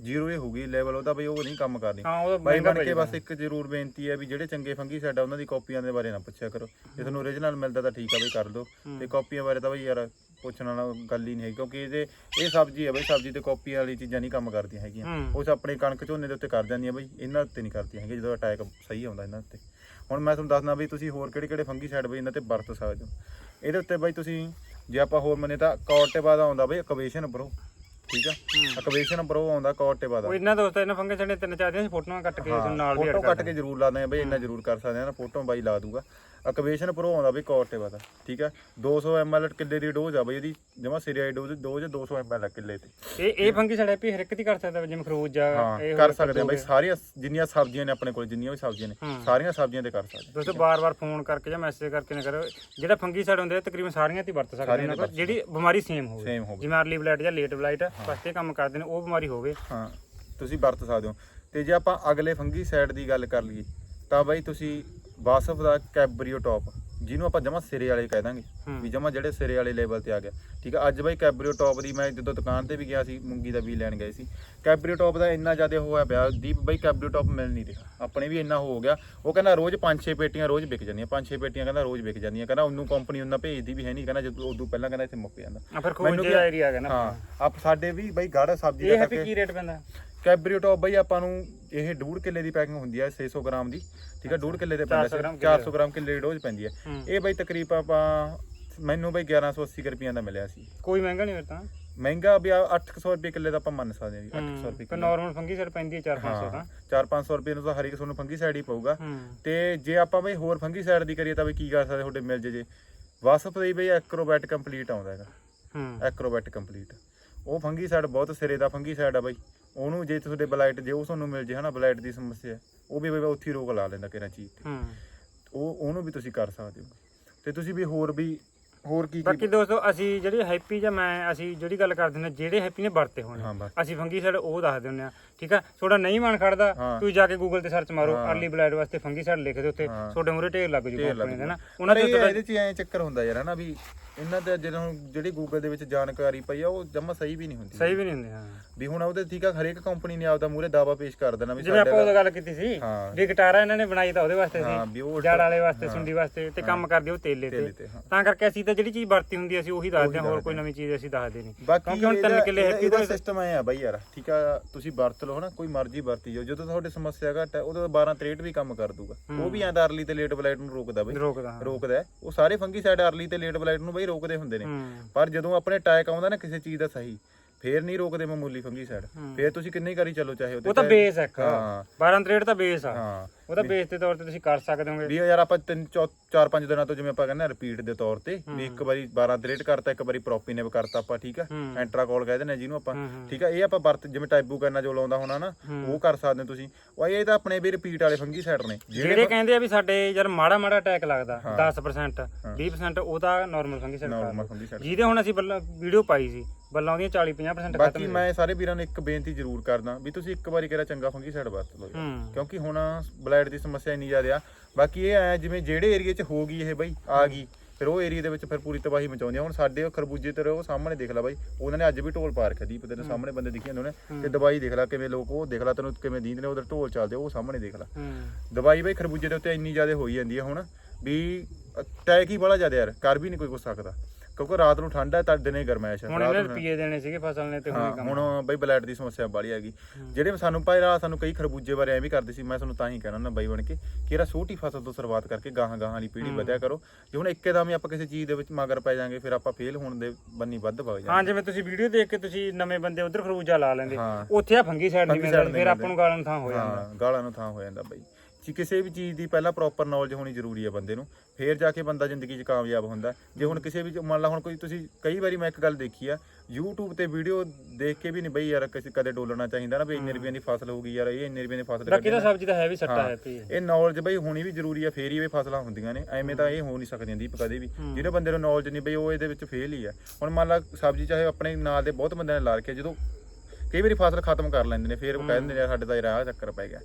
ਜ਼ੀਰੋ ਹੀ ਹੋਊਗੀ ਲੈਵਲ ਉਹਦਾ ਬਈ ਉਹ ਨਹੀਂ ਕੰਮ ਕਰਨੀ ਹਾਂ ਉਹ ਬਾਈ ਮਹਿੰਗਾ ਬਣ ਕੇ ਬਸ ਇੱਕ ਜ਼ਰੂਰ ਬੇਨਤੀ ਹੈ ਵੀ ਜਿਹੜੇ ਚੰਗੇ ਫੰਗੀ ਸਾਡਾ ਉਹਨਾਂ ਦੀ ਕਾਪੀਆਂ ਦੇ ਬਾਰੇ ਨਾ ਪੁੱਛਿਆ ਕਰੋ। ਜੇ ਤੁਹਾਨੂੰ ਓਰੀਜਨਲ ਮਿਲਦਾ ਤਾਂ ਠੀਕ ਆ ਬਈ ਕਰ ਲਓ। ਤੇ ਕਾਪੀਆਂ ਬਾਰੇ ਤਾਂ ਬਈ ਯਾਰ ਪੁੱਛਣ ਵਾਲਾ ਗੱਲ ਹੀ ਨਹੀਂ ਹੈ ਕਿਉਂਕਿ ਇਹਦੇ ਇਹ ਸਬਜ਼ੀ ਹੈ ਬਈ ਸਬਜ਼ੀ ਤੇ ਕਾਪੀ ਵਾਲੀ ਚੀਜ਼ਾਂ ਨਹੀਂ ਕੰਮ ਕਰਦੀਆਂ ਹੈਗੀਆਂ। ਉਸ ਆਪਣੇ ਕਣਕ ਝੋਨੇ ਦੇ ਉੱਤੇ ਕਰ ਜਾਂਦੀਆਂ ਬਈ ਇਹਨਾਂ ਉੱਤੇ ਨਹੀਂ ਕਰਦੀਆਂ ਹੈਗੀਆਂ ਜਦੋਂ ਅਟੈਕ ਸਹੀ ਆਉਂਦਾ ਇਹਨਾਂ ਉੱਤੇ। ਹੁਣ ਮੈਂ ਤੁਹਾਨੂੰ ਦੱਸਣਾ ਬਈ ਤੁਸੀਂ ਹੋਰ ਕਿਹੜੇ ਕਿਹੜੇ ਫੰਗੀ ਸਾਈਡ ਬਈ ਇਹਨਾਂ ਤੇ ਵਰਤ ਸਕਦੇ ਹੋ। ਇਹਦੇ ਉੱਤੇ ਬਈ ਤੁਸੀਂ ਜੇ ਆਪਾਂ ਹੋਰ ਮੰਨੇ ਤਾਂ ਕੌਟੇ ਬਾਅਦ ਆਉਂਦਾ ਬਈ ਅਕਵੇਸ਼ਨ ਬਰੋ ਠੀਕ ਆ? ਅਕਵੇਸ਼ਨ ਬਰੋ ਆਉਂਦਾ ਕੌਟੇ ਬਾਅਦ ਉਹ ਇਹਨਾਂ ਦੋਸਤਾਂ ਇਹਨਾਂ ਫੰਗੇ ਛੜੇ ਤਿੰਨ ਚਾਰ ਦੀਆਂ ਫੋਟੋਆਂ ਕੱਟ ਕੇ ਤੁਹਾਨੂੰ ਨਾਲ ਵੀ ਫੋਟੋ ਕੱਟ ਕੇ ਜ਼ਰੂਰ ਲਾ ਦਿਆਂ ਬਈ ਇੰਨਾ ਜ਼ਰੂਰ ਕਰ ਸਕਦੇ ਆ ਨਾ ਫੋਟੋ ਬਾਈ ਲਾ ਦੂਗਾ। ਅਕਵੇਸ਼ਨ ਪ੍ਰੋ ਆਉਂਦਾ ਬਈ ਕੌਟੇ ਬਾਅਦ ਠੀਕ ਆ 200 ml ਕਿੱਲੇ ਦੀ ਡੋਜ਼ ਆ ਬਈ ਇਹਦੀ ਜਮਾ ਸਿਰਿਆਈ ਡੋਜ਼ ਡੋਜ਼ 200 ml ਆ ਕਿੱਲੇ ਤੇ। ਇਹ ਇਹ ਫੰਗੀ ਛੜੇ ਵੀ ਹਰ ਇੱਕ ਦੀ ਕਰ ਸਕਦਾ ਜਿਵੇਂ ਖਰੂਜ ਆ ਇਹ ਕਰ ਸਕਦੇ ਆ ਬਈ ਸਾਰੀਆਂ ਜਿੰਨੀਆਂ ਸਬਜ਼ੀਆਂ ਨੇ ਆਪਣੇ ਕੋਲ ਜਿੰਨੀਆਂ ਵੀ ਸਬਜ਼ੀਆਂ ਨੇ। ਸਾਰੀਆਂ ਸਬਜ਼ੀਆਂ ਤੇ ਕਰ ਸਕਦੇ ਦੋਸਤੋ ਬਾਰ-ਬਾਰ ਫੋਨ ਕਰਕੇ ਜਾਂ ਮੈਸੇਜ ਕਰਕੇ ਨਾ ਕਰੋ ਜਿਹੜਾ ਫੰਗੀ ਸਾਈਡ ਹੁੰਦੇ ਤਕਰੀਬਨ ਸਾਰੀਆਂ ਤੇ ਵਰਤ ਸਕਦੇ ਨੇ ਜਿਹੜੀ ਬਿਮਾਰੀ ਸੇਮ ਹੋਵੇ। ਜਿਵੇਂ ਅਰਲੀ ਬਲੈਡ ਜਾਂ ਲੇਟ ਬਲਾਈਟ ਫਸਤੇ ਕੰਮ ਕਰਦੇ ਨੇ ਉਹ ਬਿਮਾਰੀ ਹੋਵੇ। ਹਾਂ ਤੁਸੀਂ ਵਰਤ ਸਕਦੇ ਹੋ। ਤੇ ਜੇ ਆਪਾਂ ਅਗਲੇ ਫੰਗੀ ਸਾਈਡ ਦੀ ਗੱਲ ਕਰ ਲਈਏ ਤਾਂ ਬਾਈ ਤੁਸੀਂ ਵਾਸਫ ਦਾ ਕੈਬਰੀਓ ਟੌਪ ਜਿਹਨੂੰ ਆਪਾਂ ਜਮਾ ਸਿਰੇ ਵਾਲੇ ਕਹਿ ਦਾਂਗੇ। ਵੀ ਜਮਾ ਜਿਹੜੇ ਸਿਰੇ ਵਾਲੇ ਲੈਵਲ ਤੇ ਆ ਗਿਆ। ਠੀਕ ਆ ਅੱਜ ਬਾਈ ਕੈਬਰੀਓ ਟੌਪ ਦੀ ਮੈਂ ਜਦੋਂ ਦੁਕਾਨ ਤੇ ਵੀ ਗਿਆ ਸੀ ਮੂੰਗੀ ਦਾ ਵੀ ਲੈਣ ਗਏ ਸੀ ਕੈਬਰੀਓ ਟੌਪ ਦਾ ਇੰਨਾ ਜ਼ਿਆਦਾ ਹੋਇਆ ਪਿਆ ਦੀਪ ਬਾਈ ਕੈਬਰੀਓ ਟੌਪ ਮਿਲ ਨਹੀਂ ਰਿਹਾ। ਆਪਣੇ ਵੀ ਇੰਨਾ ਹੋ ਗਿਆ ਉਹ ਕਹਿੰਦਾ ਰੋਜ਼ 5-6 ਪੇਟੀਆਂ ਰੋਜ਼ ਵਿਕ ਜਾਂਦੀਆਂ 5-6 ਪੇਟੀਆਂ ਕਹਿੰਦਾ ਰੋਜ਼ ਵਿਕ ਜਾਂਦੀਆਂ ਕਹਿੰਦਾ ਉਹਨੂੰ ਕੰਪਨੀ ਉਹਨਾਂ ਭੇਜਦੀ ਵੀ ਹੈ ਨਹੀਂ ਕਹਿੰਦਾ ਜਦੋਂ ਉਦੋਂ ਪਹਿਲਾਂ ਕਹਿੰਦਾ ਇੱਥੇ ਮੁੱਕ ਜਾਂਦਾ। ਫਿਰ ਖੂਜ ਵੀ- ਏਰੀਆ ਹੈਗਾ ਨਾ। ਹਾਂ ਆਪ ਸਾਡੇ ਵੀ ਬਾਈ ਗਾੜਾ ਸਬਜ਼ੀ ਇਹ ਦਾ ਹੈਪੀ ਕੀ ਰੇਟ ਪੈਂਦਾ? ਕੈਬਰੀਓ ਟੌਪ ਬਈ ਆਪਾਂ ਨੂੰ ਇਹ ਡੂਢ ਕਿੱਲੇ ਦੀ ਪੈਕਿੰਗ ਹੁੰਦੀ ਹੈ 600 ਗ੍ਰਾਮ ਦੀ ਠੀਕ ਹੈ ਡੂਢ ਕਿੱਲੇ ਦੇ 400 ਗ੍ਰਾਮ ਪੈਂਦਾ ਕਿੱਲੇ 400 ਗ੍ਰਾਮ ਕਿੱਲੇ ਦੀ ਡੋਜ਼ ਪੈਂਦੀ ਹੈ। ਇਹ ਬਈ ਤਕਰੀਬਨ ਆਪਾਂ ਮੈਨੂੰ ਬਈ 1180 ਰੁਪਈਆਂ ਦਾ ਮਿਲਿਆ ਸੀ। ਕੋਈ ਮਹਿੰਗਾ ਨਹੀਂ ਫਿਰ ਤਾਂ। ਮਹਿੰਗਾ ਵੀ 800 ਰੁਪਏ ਕਿੱਲੇ ਦਾ ਆਪਾਂ ਮੰਨ ਸਕਦੇ ਹਾਂ ਜੀ 800 ਰੁਪਏ ਪਰ ਨਾਰਮਲ ਫੰਗੀ ਸਾਈਡ ਪੈਂਦੀ ਹੈ 4-500 ਤਾਂ 4-500 ਰੁਪਏ ਨੂੰ ਤਾਂ ਹਰ ਇੱਕ ਤੁਹਾਨੂੰ ਫੰਗੀ ਸਾਈਡ ਹੀ ਪਊਗਾ। ਤੇ ਜੇ ਆਪਾਂ ਬਈ ਹੋਰ ਫੰਗੀ ਸਾਈਡ ਦੀ ਕਰੀਏ ਤਾਂ ਬਈ ਕੀ ਕਰ ਸਕਦੇ ਤੁਹਾਡੇ ਮਿਲ ਜੇ ਜੇ। ਵਾਸਪ ਦੇ ਬਈ ਐਕਰੋਬੈਟ ਕੰਪਲੀਟ ਆਉਂਦਾ ਹੈਗਾ। ਹੂੰ। ਐਕਰੋਬੈਟ ਕੰਪਲੀਟ ਉਹ ਫੰਗੀ ਸਾਈਡ ਬਹੁਤ ਸਿਰੇ ਦਾ ਫੰਗੀ ਸਾਈਡ ਆ ਬਾਈ। ਉਹਨੂੰ ਜੇ ਤੁਹਾਡੇ ਬਲਾਈਟ ਜੇ ਉਹ ਤੁਹਾਨੂੰ ਮਿਲ ਜੇ ਹਨਾ ਬਲਾਈਟ ਦੀ ਸਮੱਸਿਆ ਉਹ ਵੀ ਬਈ ਉੱਥੇ ਰੋਕ ਲਾ ਲੈਂਦਾ ਕਿਹੜਾ ਚੀਜ਼ ਤੇ। ਹੂੰ। ਉਹ ਉਹਨੂੰ ਵੀ ਤੁਸੀਂ ਕਰ ਸਕਦੇ ਹੋ। ਤੇ ਤੁਸੀਂ ਵੀ ਹੋਰ ਵੀ ਹੋਰ ਕੀ ਬਾਕੀ ਦੋਸਤੋ ਅਸੀਂ ਜਿਹੜੀ ਹੈਪੀ ਜਾਂ ਮੈਂ ਅਸੀਂ ਜਿਹੜੀ ਗੱਲ ਕਰਦੇ ਨੇ ਜਿਹੜੇ ਹੈਪੀ ਨੇ ਵਰਤੇ ਹੋਣੇ ਹਾਂ ਬਸ ਅਸੀਂ ਫੰਗੀ ਸਾਈਡ ਉਹ ਦੱਸਦੇ ਹੁੰਦੇ ਆ ਠੀਕ ਆ ਤੁਹਾਡਾ ਨਹੀਂ ਮਨ ਖੜਦਾ ਹਾਂ। ਤੁਸੀਂ ਜਾ ਕੇ ਗੂਗਲ ਤੇ ਸਰਚ ਮਾਰੋ। ਅਰਲੀ ਬਲੈਡ ਵਾਸਤੇ ਫੰਗੀ ਸਾਈਡ ਲਿਖ ਦਿਓ ਉੱਤੇ ਹਾਂ। ਤੁਹਾਡੇ ਮੂਰੇ ਢੇਰ ਲੱਗ ਜੂਗਾ ਢੇਰ ਲੱਗ ਆਪਣੇ ਦੇ ਨਾ। ਉਹਨਾਂ ਦੇ ਉੱਤੇ ਇਹਦੇ ਚ ਐ ਚੱਕਰ ਹੁੰਦਾ ਯਾਰ ਹਨਾ ਵੀ ਇਹਨਾਂ ਤੇ ਜਦੋਂ ਜਿਹੜੀ ਗੂਗਲ ਦੇ ਵਿੱਚ ਜਾਣਕਾਰੀ ਪਈ ਆ ਉਹ ਜਮਾ ਸਹੀ ਵੀ ਨਹੀਂ ਹੁੰਦੀ ਸਹੀ ਵੀ ਨਹੀਂ ਹੁੰਦੇ ਹਾਂ ਵੀ ਹੁਣ ਉਹਦੇ ਠੀਕ ਆ ਹਰੇਕ ਕੰਪਨੀ ਨੇ ਆਪਦਾ ਮੂਰੇ ਦਾਵਾ ਪੇਸ਼ ਕਰ ਦੇਣਾ ਵੀ ਜਿਵੇਂ ਆਪਾਂ ਉਹਦਾ ਗੱਲ ਕੀਤੀ ਸੀ ਹਾਂ। ਵੀ ਗਟਾਰਾ ਇਹਨਾਂ ਨੇ ਬਣਾਈ ਤਾਂ ਉਹਦੇ ਵਾਸਤੇ ਹਾਂ, ਵੀ ਸੀ ਉਹ ਜੜ ਵਾਲੇ ਵਾਸਤੇ ਸੁੰਡੀ ਵਾਸਤੇ ਤੇ ਕੰਮ ਕਰਦੇ ਉਹ ਤੇਲੇ ਤੇਲੇ ਤੇ ਤੇ, ਹਾਂ। ਤਾਂ ਕਰਕੇ ਅਸੀਂ ਤਾਂ ਜਿਹੜੀ ਚੀਜ਼ ਵਰਤੀ ਹੁੰਦੀ ਆ, ਅਸੀਂ ਉਹੀ ਦੱਸਦੇ ਹਾਂ ਹੋਰ ਕੋਈ ਨਵੀਂ ਚੀਜ਼ ਅਸੀਂ ਦੱਸਦੇ ਨਹੀਂ। ਕਿਉਂਕਿ ਹੁਣ ਤਿੰਨ ਕਿੱਲੇ ਹੈਪੀ ਕੋਲ ਸਿਸਟਮ ਐ ਆ ਬਾਈ ਯਾਰ ਠੀਕ ਆ ਤੁਸੀਂ ਵਰਤ ਲਓ ਹਨਾ ਕੋਈ ਮਰਜ਼ੀ ਵਰਤੀ ਜਾਓ। ਜਦੋਂ ਤੁਹਾਡੇ ਸਮੱਸਿਆ ਘੱਟ ਹੈ ਉਦੋਂ 12 63 ਵੀ ਕੰਮ ਕਰ ਦੂਗਾ। ਉਹ ਵੀ ਐਂਦਾ ਅਰਲੀ ਤੇ ਲੇਟ ਬਲਾਈਟ ਨੂੰ ਰੋਕਦਾ ਬਈ। ਰੋਕਦਾ। ਰੋਕਦਾ। ਉਹ ਸਾਰੇ ਫੰਗੀ ਸਾਈਡ ਅਰਲੀ ਤੇ ਲੇਟ ਬਲਾਈਟ ਨੂੰ ਬਈ ਰੋਕਦੇ ਹੁੰਦੇ ਨੇ। ਪਰ ਜਦੋਂ ਆਪਣੇ ਅਟੈਕ ਆਉਂਦਾ ਨਾ ਕਿਸੇ ਚੀਜ਼ ਦਾ ਸਹੀ ਫੇਰ ਨਹੀਂ ਰੋਕਦੇ ਮਾਮੂਲੀ ਫੰਗੀ ਸਾਈਡ ਫੇਰ ਤੁਸੀਂ ਕਿੰਨੇ ਕਰੀ ਚੱਲੋ ਚਾਹੇ ਉਹ ਤਾਂ ਬੇਸ ਹੈ ਹਾਂ। 12 ਤਰੇੜ ਤਾਂ ਬੇਸ ਆ। ਹਾਂ। ਉਹਦਾ ਬੇਸ ਦੇ ਤੌਰ ਤੇ ਤੁਸੀਂ ਕਰ ਸਕਦੇ ਹੋਗੇ। ਵੀ ਯਾਰ ਆਪਾਂ ਤਿੰਨ ਚੌ- ਚਾਰ ਪੰਜ ਦਿਨਾਂ ਤੋਂ ਜਿਵੇਂ ਆਪਾਂ ਕਹਿੰਦੇ ਰਿਪੀਟ ਦੇ ਤੌਰ ਤੇ ਵੀ ਇੱਕ ਵਾਰੀ 12 ਦਰੇਟ ਕਰਤਾ ਇੱਕ ਵਾਰੀ ਪ੍ਰੋਪੀਨੇਵ ਕਰਤਾ ਆਪਾਂ ਠੀਕ ਆ। ਐਂਟਰਾਕੋਲ ਕਹਿੰਦੇ ਨੇ ਜਿਹਨੂੰ ਆਪਾਂ। ਠੀਕ ਆ? ਇਹ ਆਪਾਂ ਵਰਤ ਜਿਵੇਂ ਟਾਈਬੂ ਕਰਨਾ ਜੋ ਲਾਉਂਦਾ ਹੋਣਾ ਨਾ ਉਹ ਕਰ ਸਕਦੇ ਹੋ ਤੁਸੀਂ। ਉਹ ਇਹ ਤਾਂ ਆਪਣੇ ਵੀ ਰਿਪੀਟ ਵਾਲੇ ਫੰਗੀ ਸਾਈਡ ਨੇ ਜਿਹੜੇ ਕਹਿੰਦੇ ਆ ਵੀ ਸਾਡੇ ਯਾਰ ਮਾੜਾ ਮਾੜਾ ਅਟੈਕ ਲੱਗਦਾ 10% 20% ਉਹ ਤਾਂ normal fungicide normal fungicide ਜਿਹਦੇ ਹੁਣ ਅਸੀਂ ਬੱਲਾ ਵੀਡੀਓ ਪਾਈ ਸੀ ਬੱਲਾਂ ਉਹਦੀਆਂ 40 50% ਬਾਕੀ ਮੈਂ ਸਾਰੇ ਵੀਰਾਂ ਨੂੰ ਇੱਕ ਬੇਨਤੀ ਜ਼ਰੂਰ ਕਰਦਾ ਵੀ ਤੁਸੀਂ ਇੱਕ ਵਾਰੀ ਕਿਹੜਾ ਚੰਗਾ ਫੰਗੀ ਸਾਈਡ ਵਰਤ ਲਓ ਕਿਉਂਕਿ ਹੁਣ ਬਲੈਡ ਦੀ ਸਮੱਸਿਆ ਇੰਨੀ ਜ਼ਿਆਦਾ ਆ। ਬਾਕੀ ਇਹ ਐ ਜਿਵੇਂ ਜਿਹੜੇ ਏਰੀਆ 'ਚ ਹੋ ਗਈ ਇਹ ਬਈ ਆ ਗਈ। ਫਿਰ ਉਹ ਏਰੀਆ ਦੇ ਵਿੱਚ ਫਿਰ ਪੂਰੀ ਤਬਾਹੀ ਮਚਾਉਂਦੀ ਆ। ਹੁਣ ਸਾਡੇ ਉਹ ਖਰਬੂਜੇ ਤੇ ਉਹ ਸਾਹਮਣੇ ਦੇਖ ਲੈ ਬਾਈ ਉਹਨਾਂ ਨੇ ਅੱਜ ਵੀ ਢੋਲ ਪਾ ਰੱਖਿਆ ਦੀਪ ਤੇਰੇ ਸਾਹਮਣੇ ਬੰਦੇ ਦਿਖੇ ਜਾਂਦੇ ਨੇ ਤੇ ਦਵਾਈ ਦੇਖ ਲੈ ਕਿਵੇਂ ਲੋਕ ਉਹ ਦੇਖ ਲੈ ਤੈਨੂੰ ਕਿਵੇਂ ਦੀਂਦੇ ਨੇ ਉਧਰ ਢੋਲ ਚੱਲਦੇ ਉਹ ਸਾਹਮਣੇ ਦੇਖ ਲੈ। ਦਵਾਈ ਬਈ ਖਰਬੂਜੇ ਦੇ ਉੱਤੇ ਇੰਨੀ ਜ਼ਿਆਦਾ ਹੋਈ ਜਾਂਦੀ ਆ ਹੁਣ ਵੀ ਅਟੈਕ ਹੀ ਬੜਾ ਜ਼ਿਆਦਾ ਯਾਰ ਕਰ ਵੀ ਨਹੀਂ ਕੋਈ ਕੁਛ ਸਕਦਾ ਕਿਉਂਕਿ ਰਾਤ ਨੂੰ ਠੰਡ ਹੈ ਤਾਂ ਦਿਨੇ ਗਰਮੈਸ਼ ਹੈ ਹੁਣ ਰਾਤ ਇਹਨੇ ਨੂੰ- ਰੁਪਏ ਦੇਣੇ ਸੀਗੇ ਫਸਲ ਨੇ ਤੇ ਹਾਂ ਹੁਣ ਕੰਮ ਹੁਣ ਬਈ ਬਲੈਡ ਦੀ ਸਮੱਸਿਆ ਬਾਲੀ ਹੈਗੀ। ਜਿਹੜੇ ਸਾਨੂੰ ਭਾਈ ਰਾਤ ਸਾਨੂੰ ਕਈ ਖਰਬੂਜੇ ਬਾਰੇ ਐਵੇਂ ਕਰਦੇ ਸੀ ਮੈਂ ਤੁਹਾਨੂੰ ਤਾਂ ਹੀ ਕਹਿਣਾ ਨਾ ਬਾਈ ਬਣ ਕੇ ਕਿ ਇਹਦਾ ਛੋਟੀ ਫਸਲ ਤੋਂ ਸ਼ੁਰੂਆਤ ਕਰਕੇ ਗਾਹਾਂ ਗਾਹਾਂ ਵਾਲੀ ਪੀੜ੍ਹੀ ਵਧਿਆ ਕਰੋ। ਜੇ ਹੁਣ ਇੱਕਦਮ ਹੀ ਆਪਾਂ ਕਿਸੇ ਚੀਜ਼ ਦੇ ਵਿੱਚ ਮਗਰ ਪੈ ਜਾਾਂਗੇ ਫਿਰ ਆਪਾਂ ਫੇਲ ਹੋਣ ਦੇ ਬੰਨੀ ਵੱਧ ਵਗ ਹਾਂ ਜਿਵੇਂ ਤੁਸੀਂ ਵੀਡੀਓ ਦੇਖ ਕੇ ਤੁਸੀਂ ਨਵੇਂ ਬੰਦੇ ਉਧਰ ਖਰਬੂਜਾ ਲਾ ਲੈਂਦੇ ਹਾਂ। ਉੱਥੇ ਆ ਫੰਗੀ ਸਾਈਡ ਨਹੀਂ ਮਿਲਦਾ side ਫਿਰ ਆਪਾਂ ਨੂੰ ਗਾਲਾਂ ਨੂੰ ਥਾਂ ਹੋ ਜਾਂਦਾ। ਹਾਂ ਗਾਲਾਂ ਨੂੰ ਥਾਂ ਹੋ ਜਾਂਦਾ ਬਾਈ। ਜੀ ਕਿਸੇ ਵੀ ਚੀਜ਼ ਦੀ ਪਹਿਲਾਂ ਪ੍ਰੋਪਰ ਨੌਲੇਜ ਹੋਣੀ ਜ਼ਰੂਰੀ ਹੈ ਬੰਦੇ ਨੂੰ ਫੇਰ ਜਾ ਕੇ ਬੰਦਾ ਜ਼ਿੰਦਗੀ 'ਚ ਕਾਮਯਾਬ ਹੁੰਦਾ। ਜੇ ਹੁਣ ਕਿਸੇ ਵੀ ਮੰਨ ਲਾ ਹੁਣ ਕੋਈ ਤੁਸੀਂ ਕਈ ਵਾਰੀ ਮੈਂ ਇੱਕ ਗੱਲ ਦੇਖੀ ਆ YouTube ਤੇ ਵੀਡੀਓ ਦੇਖ ਕੇ ਵੀ ਨਹੀਂ ਬਈ ਯਾਰ ਕਿਸੇ ਕਦੇ ਡੋਲਣਾ ਚਾਹੀਦਾ ਨਾ ਵੀ ਇੰਨੇ ਰੁਪਏ ਦੀ ਫਸਲ ਹੋਊਗੀ ਯਾਰ ਇਹ ਇੰਨੇ ਰੁਪਏ ਦੀ ਫਸਲ ਬਾਕੀ ਤਾਂ ਸਬਜ਼ੀ ਤਾਂ ਹੈ ਵੀ ਸੱਟਾ ਹਾਂ। ਹੈ ਪਈ ਇਹ ਨੌਲੇਜ ਬਈ ਹੋਣੀ ਵੀ ਜ਼ਰੂਰੀ ਆ ਫੇਰ ਹੀ ਇਹ ਫਸਲਾਂ ਹੁੰਦੀਆਂ ਨੇ ਐਵੇਂ ਤਾਂ ਇਹ ਹੋ ਨਹੀਂ ਸਕਦੀਆਂ ਦੀਪ ਕਦੇ ਵੀ। ਜਿਹੜੇ ਬੰਦੇ ਨੂੰ ਨੌਲੇਜ ਨਹੀਂ ਬਈ ਉਹ ਇਹਦੇ ਵਿੱਚ ਫੇਲ ਹੀ ਆ। ਹੁਣ ਮੰਨ ਲਾ ਸਬਜ਼ੀ ਚਾਹੇ ਆਪਣੇ ਨਾਲ ਦੇ ਬਹੁਤ ਬੰਦਿਆਂ ਨੇ ਲਾ ਰੱਖਿਆ ਜਦੋਂ ਕਈ ਵਾਰੀ ਫਸਲ ਖਤਮ ਕਰ ਲੈਂਦੇ ਨੇ ਫਿਰ ਉਹ ਕਹਿ ਦਿੰਦੇ ਨੇ ਸਾਡੇ ਤਾਂ ਰਾਹ ਚੱਕਰ ਪੈ ਗਿਆ।